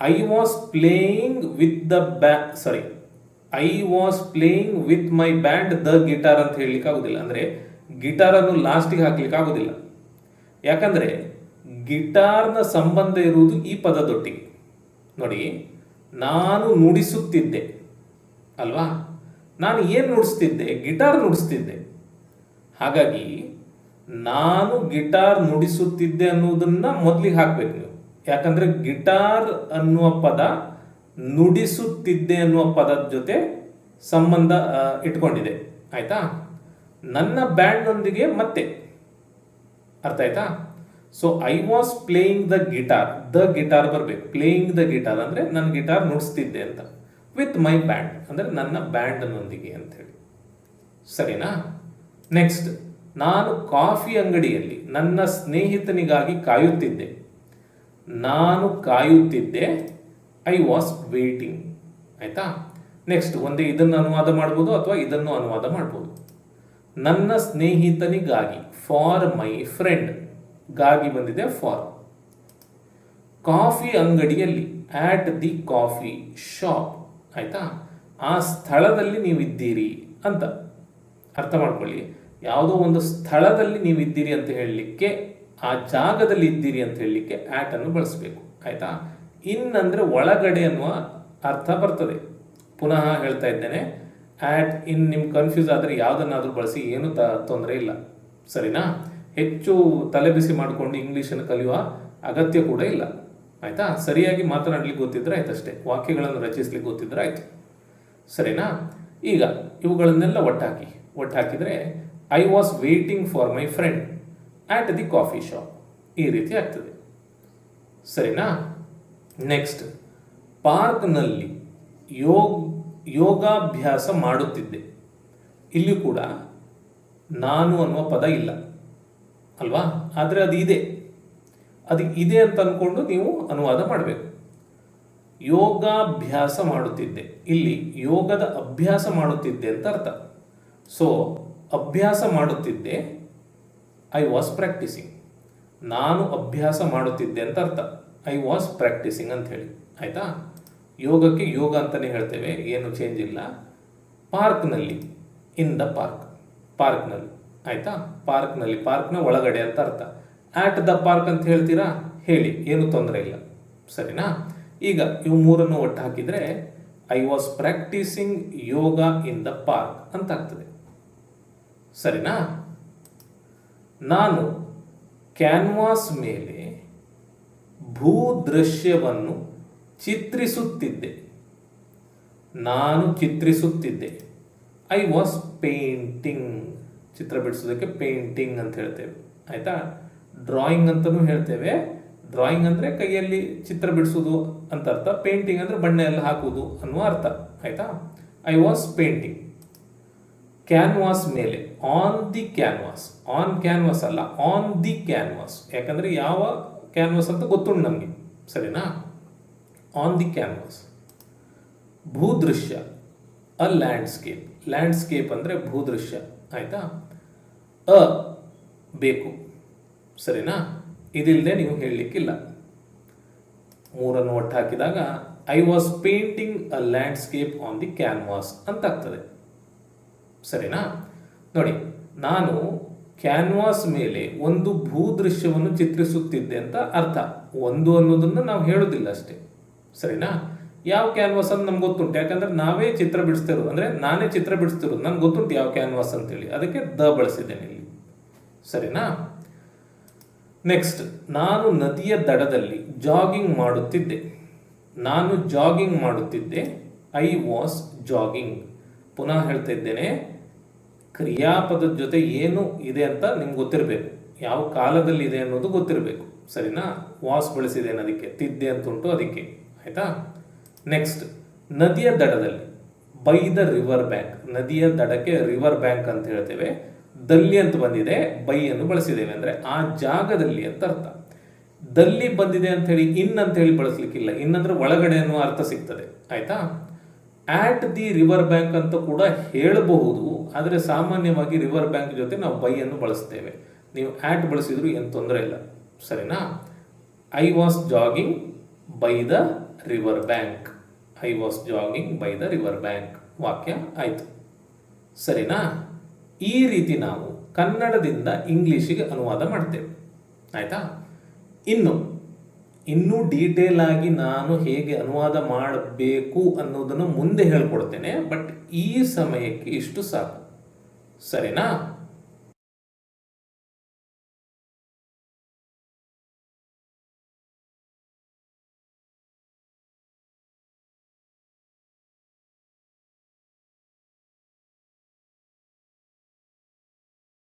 S1: I was playing with the ba sorry I was playing with my band the guitar ಅಂತ ಹೇಳಲಿಕ್ಕೆ ಆಗೋದಿಲ್ಲ. ಅಂದರೆ ಗಿಟಾರನ್ನು ಲಾಸ್ಟಿಗೆ ಹಾಕ್ಲಿಕ್ಕೆ ಆಗೋದಿಲ್ಲ. ಯಾಕಂದರೆ ಗಿಟಾರ್ನ ಸಂಬಂಧ ಇರುವುದು ಈ ಪದದೊಟ್ಟಿಗೆ. ನೋಡಿ, ನಾನು ನುಡಿಸುತ್ತಿದ್ದೆ, ಅಲ್ವಾ? ನಾನು ಏನು ನುಡಿಸ್ತಿದ್ದೆ? ಗಿಟಾರ್ ನುಡಿಸ್ತಿದ್ದೆ. ಹಾಗಾಗಿ ನಾನು ಗಿಟಾರ್ ನುಡಿಸುತ್ತಿದ್ದೆ ಅನ್ನೋದನ್ನು ಮೊದಲಿಗೆ ಹಾಕ್ಬೇಕು ನೀವು. ಯಾಕಂದ್ರೆ ಗಿಟಾರ್ ಅನ್ನುವ ಪದ ನುಡಿಸುತ್ತಿದ್ದೆ ಅನ್ನುವ ಪದದ ಜೊತೆ ಸಂಬಂಧ ಇಟ್ಕೊಂಡಿದೆ. ಆಯ್ತಾ? ನನ್ನ ಬ್ಯಾಂಡ್ನೊಂದಿಗೆ ಮತ್ತೆ. ಅರ್ಥ ಆಯ್ತಾ? So I was playing the guitar the guitar ಬರಬೇಕು. ಪ್ಲೇಯಿಂಗ್ ದ ಗಿಟಾರ್ ಅಂದರೆ ನನ್ನ ಗಿಟಾರ್ ನುಡಿಸ್ತಿದ್ದೆ ಅಂತ. ವಿತ್ ಮೈ ಬ್ಯಾಂಡ್ ಅಂದರೆ ನನ್ನ ಬ್ಯಾಂಡ್ನೊಂದಿಗೆ ಅಂಥೇಳಿ. ಸರಿನಾ? ನೆಕ್ಸ್ಟ್ ನಾನು ಕಾಫಿ ಅಂಗಡಿಯಲ್ಲಿ ನನ್ನ ಸ್ನೇಹಿತನಿಗಾಗಿ ಕಾಯುತ್ತಿದ್ದೆ. ನಾನು ಕಾಯುತ್ತಿದ್ದೆ ಐ ವಾಸ್ ವೇಟಿಂಗ್ ಆಯಿತಾ? ನೆಕ್ಸ್ಟ್ ಒಂದೇ ಇದನ್ನು ಅನುವಾದ ಮಾಡ್ಬೋದು ಅಥವಾ ಇದನ್ನು ಅನುವಾದ ಮಾಡ್ಬೋದು. ನನ್ನ ಸ್ನೇಹಿತನಿಗಾಗಿ ಫಾರ್ ಮೈ ಫ್ರೆಂಡ್ಗಾಗಿ ಬಂದಿದೆ ಫಾರ್ ಕಾಫಿ ಅಂಗಡಿಯಲ್ಲಿ ಆಟ್ ದಿ ಕಾಫಿ ಶಾಪ್ ಆಯ್ತಾ? ಆ ಸ್ಥಳದಲ್ಲಿ ನೀವಿದ್ದೀರಿ ಅಂತ ಅರ್ಥ ಮಾಡ್ಕೊಳ್ಳಿ. ಯಾವುದೋ ಒಂದು ಸ್ಥಳದಲ್ಲಿ ನೀವಿದ್ದೀರಿ ಅಂತ ಹೇಳಲಿಕ್ಕೆ, ಆ ಜಾಗದಲ್ಲಿ ಇದ್ದೀರಿ ಅಂತ ಹೇಳಲಿಕ್ಕೆ ಆಟ್ ಅನ್ನು ಬಳಸಬೇಕು. ಆಯಿತಾ? ಇನ್ ಅಂದರೆ ಒಳಗಡೆ ಅನ್ನುವ ಅರ್ಥ ಬರ್ತದೆ. ಪುನಃ ಹೇಳ್ತಾ ಇದ್ದೇನೆ ಆಟ್ ಇನ್ ನಿಮ್ಗೆ ಕನ್ಫ್ಯೂಸ್ ಆದರೆ ಯಾವುದನ್ನಾದರೂ ಬಳಸಿ, ಏನು ತ, ತೊಂದರೆ ಇಲ್ಲ. ಸರಿನಾ? ಹೆಚ್ಚು ತಲೆಬಿಸಿ ಮಾಡಿಕೊಂಡು ಇಂಗ್ಲೀಷನ್ನು ಕಲಿಯುವ ಅಗತ್ಯ ಕೂಡ ಇಲ್ಲ. ಆಯ್ತಾ? ಸರಿಯಾಗಿ ಮಾತನಾಡಲಿಕ್ಕೆ ಗೊತ್ತಿದ್ರೆ ಆಯ್ತಷ್ಟೇ ವಾಕ್ಯಗಳನ್ನು ರಚಿಸ್ಲಿಕ್ಕೆ ಗೊತ್ತಿದ್ರೆ ಆಯಿತು. ಸರಿನಾ? ಈಗ ಇವುಗಳನ್ನೆಲ್ಲ ಒಟ್ಟಾಕಿ. ಒಟ್ಟಾಕಿದರೆ I was waiting for my friend at the coffee shop ಈ ರೀತಿ ಆಗ್ತದೆ. ಸರಿನಾ? ನೆಕ್ಸ್ಟ್ ಪಾರ್ಕ್ನಲ್ಲಿ ಯೋಗ, ಯೋಗಾಭ್ಯಾಸ ಮಾಡುತ್ತಿದ್ದೆ. ಇಲ್ಲಿ ಕೂಡ ನಾನು ಅನ್ನುವ ಪದ ಇಲ್ಲ. ಅಲ್ವಾ? ಆದರೆ ಅದು ಇದೆ. ಅದು ಇದೆ ಅಂತ ಅಂದ್ಕೊಂಡು ನೀವು ಅನುವಾದ ಮಾಡಬೇಕು. ಯೋಗಾಭ್ಯಾಸ ಮಾಡುತ್ತಿದ್ದೆ. ಇಲ್ಲಿ ಯೋಗದ ಅಭ್ಯಾಸ ಮಾಡುತ್ತಿದ್ದೆ ಅಂತ ಅರ್ಥ. ಸೊ ಅಭ್ಯಾಸ ಮಾಡುತ್ತಿದ್ದೆ ಐ ವಾಸ್ ಪ್ರಾಕ್ಟೀಸಿಂಗ್ ನಾನು ಅಭ್ಯಾಸ ಮಾಡುತ್ತಿದ್ದೆ ಅಂತ ಅರ್ಥ. ಐ ವಾಸ್ ಪ್ರಾಕ್ಟೀಸಿಂಗ್ ಅಂತ ಹೇಳಿ. ಆಯಿತಾ? ಯೋಗಕ್ಕೆ ಯೋಗ ಅಂತಲೇ ಹೇಳ್ತೇವೆ. ಏನು ಚೇಂಜ್ ಇಲ್ಲ. ಪಾರ್ಕ್ನಲ್ಲಿ ಇನ್ ದ ಪಾರ್ಕ್ ಪಾರ್ಕ್ನಲ್ಲಿ. ಆಯಿತಾ? ಪಾರ್ಕ್ನಲ್ಲಿ, ಪಾರ್ಕ್ನ ಒಳಗಡೆ ಅಂತ ಅರ್ಥ. ಆಟ್ ದ ಪಾರ್ಕ್ ಅಂತ ಹೇಳ್ತೀರಾ? ಹೇಳಿ, ಏನು ತೊಂದರೆ ಇಲ್ಲ. ಸರಿನಾ? ಈಗ ಇವು ಮೂರನ್ನು ಒಟ್ಟು ಹಾಕಿದರೆ I was practising yoga in the park ಅಂತ ಆಗ್ತದೆ ಸರಿನಾ? ನಾನು ಕ್ಯಾನ್ವಾಸ್ ಮೇಲೆ ಭೂದೃಶ್ಯವನ್ನು ಚಿತ್ರಿಸುತ್ತಿದ್ದೆ. ನಾನು ಚಿತ್ರಿಸುತ್ತಿದ್ದೆ. ಐ ವಾಸ್ ಪೇಂಟಿಂಗ್ ಚಿತ್ರ ಬಿಡಿಸೋದಕ್ಕೆ ಪೇಂಟಿಂಗ್ ಅಂತ ಹೇಳ್ತೇವೆ. ಆಯಿತಾ? ಡ್ರಾಯಿಂಗ್ ಅಂತಲೂ ಹೇಳ್ತೇವೆ. ಡ್ರಾಯಿಂಗ್ ಅಂದರೆ ಕೈಯಲ್ಲಿ ಚಿತ್ರ ಬಿಡಿಸೋದು ಅಂತ ಅರ್ಥ. ಪೇಂಟಿಂಗ್ ಅಂದರೆ ಬಣ್ಣ ಎಲ್ಲ ಹಾಕುವುದು ಅನ್ನುವ ಅರ್ಥ. ಆಯಿತಾ? ಐ ವಾಸ್ ಪೇಂಟಿಂಗ್ ಕ್ಯಾನ್ವಾಸ್ ಮೇಲೆ. On the canvas on canvas ಅಲ್ಲ. ಆನ್ ದಿ ಕ್ಯಾನ್ವಾಸ್ ಯಾಕಂದರೆ ಯಾವ ಕ್ಯಾನ್ವಾಸ್ ಅಂತ ಗೊತ್ತುಂಟು ನಮಗೆ. ಸರಿನಾ? ಆನ್ ದಿ ಕ್ಯಾನ್ವಾಸ್ ಭೂದೃಶ್ಯ. ಅ ಲ್ಯಾಂಡ್ಸ್ಕೇಪ್ ಲ್ಯಾಂಡ್ಸ್ಕೇಪ್ ಅಂದರೆ ಭೂದೃಶ್ಯ. ಆಯಿತಾ? ಅ ಬೇಕು. ಸರಿನಾ? ಇದಿಲ್ಲದೆ ನೀವು ಹೇಳಲಿಕ್ಕಿಲ್ಲ. ಮೂರನ್ನು ಒಟ್ಟು ಹಾಕಿದಾಗ I was painting a landscape on the canvas ಅಂತ ಆಗ್ತದೆ ಸರಿನಾ? ನೋಡಿ, ನಾನು ಕ್ಯಾನ್ವಾಸ್ ಮೇಲೆ ಒಂದು ಭೂದೃಶ್ಯವನ್ನು ಚಿತ್ರಿಸುತ್ತಿದ್ದೆ ಅಂತ ಅರ್ಥ. ಒಂದು ಅನ್ನೋದನ್ನು ನಾವು ಹೇಳೋದಿಲ್ಲ ಅಷ್ಟೇ. ಸರಿನಾ? ಯಾವ ಕ್ಯಾನ್ವಾಸ್ ಅಂತ ನಮ್ಗೆ ಗೊತ್ತುಂಟು. ಯಾಕಂದ್ರೆ ನಾವೇ ಚಿತ್ರ ಬಿಡಿಸ್ತಿರೋದು. ಅಂದರೆ ನಾನೇ ಚಿತ್ರ ಬಿಡಿಸ್ತಿರೋದು. ನನ್ಗೆ ಗೊತ್ತುಂಟು ಯಾವ ಕ್ಯಾನ್ವಾಸ್ ಅಂತೇಳಿ. ಅದಕ್ಕೆ ದ ಬಳಸಿದ್ದೇನೆ ಇಲ್ಲಿ. ಸರಿನಾ? ನೆಕ್ಸ್ಟ್ ನಾನು ನದಿಯ ದಡದಲ್ಲಿ ಜಾಗಿಂಗ್ ಮಾಡುತ್ತಿದ್ದೆ. ನಾನು ಜಾಗಿಂಗ್ ಮಾಡುತ್ತಿದ್ದೆ. ಐ ವಾಸ್ ಜಾಗಿಂಗ್ ಪುನಃ ಹೇಳ್ತಾ ಇದ್ದೇನೆ ಕ್ರಿಯಾಪದದ ಜೊತೆ ಏನು ಇದೆ ಅಂತ ನಿಮ್ಗೆ ಗೊತ್ತಿರಬೇಕು. ಯಾವ ಕಾಲದಲ್ಲಿ ಇದೆ ಅನ್ನೋದು ಗೊತ್ತಿರಬೇಕು. ಸರಿನಾ? ವಾಸ್ ಬಳಸಿದ್ದೇನೆ ಅದಕ್ಕೆ ತಿದ್ದೆ ಅಂತ ಉಂಟು ಅದಕ್ಕೆ. ಆಯಿತಾ? ನೆಕ್ಸ್ಟ್ ನದಿಯ ದಡದಲ್ಲಿ ಬೈ ದ ರಿವರ್ ಬ್ಯಾಂಕ್ ನದಿಯ ದಡಕ್ಕೆ ರಿವರ್ ಬ್ಯಾಂಕ್ ಅಂತ ಹೇಳ್ತೇವೆ. ದಲ್ಲಿ ಅಂತ ಬಂದಿದೆ, ಬೈ ಅನ್ನು ಬಳಸಿದ್ದೇವೆ ಅಂದರೆ ಆ ಜಾಗದಲ್ಲಿ ಅಂತ ಅರ್ಥ. ದಲ್ಲಿ ಬಂದಿದೆ ಅಂತ ಹೇಳಿ ಇನ್ ಅಂತ ಹೇಳಿ ಬಳಸಲಿಕ್ಕಿಲ್ಲ, ಇನ್ ಅಂದ್ರೆ ಒಳಗಡೆ ಅನ್ನುವ ಅರ್ಥ ಸಿಗ್ತದೆ, ಆಯ್ತಾ? ಆಟ್ ದಿ ರಿವರ್ ಬ್ಯಾಂಕ್ ಅಂತ ಕೂಡ ಹೇಳಬಹುದು, ಆದರೆ ಸಾಮಾನ್ಯವಾಗಿ ರಿವರ್ ಬ್ಯಾಂಕ್ ಜೊತೆ ನಾವು ಬೈ ಅನ್ನು ಬಳಸ್ತೇವೆ. ನೀವು ಆಟ್ ಬಳಸಿದ್ರು ಏನು ತೊಂದರೆ ಇಲ್ಲ, ಸರಿನಾ? I was jogging by the river bank I was jogging by the river bank ವಾಕ್ಯ ಆಯಿತು. ಸರಿನಾ? ಈ ರೀತಿ ನಾವು ಕನ್ನಡದಿಂದ ಇಂಗ್ಲೀಷಿಗೆ ಅನುವಾದ ಮಾಡ್ತೇವೆ. ಆಯಿತಾ? ಇನ್ನು, ಇನ್ನೂ ಡೀಟೇಲ್ ಆಗಿ ನಾನು ಹೇಗೆ ಅನುವಾದ ಮಾಡಬೇಕು ಅನ್ನೋದನ್ನು ಮುಂದೆ ಹೇಳ್ಕೊಡ್ತೇನೆ ಬಟ್ ಈ ಸಮಯಕ್ಕೆ ಇಷ್ಟು ಸಾಕು. ಸರಿನಾ?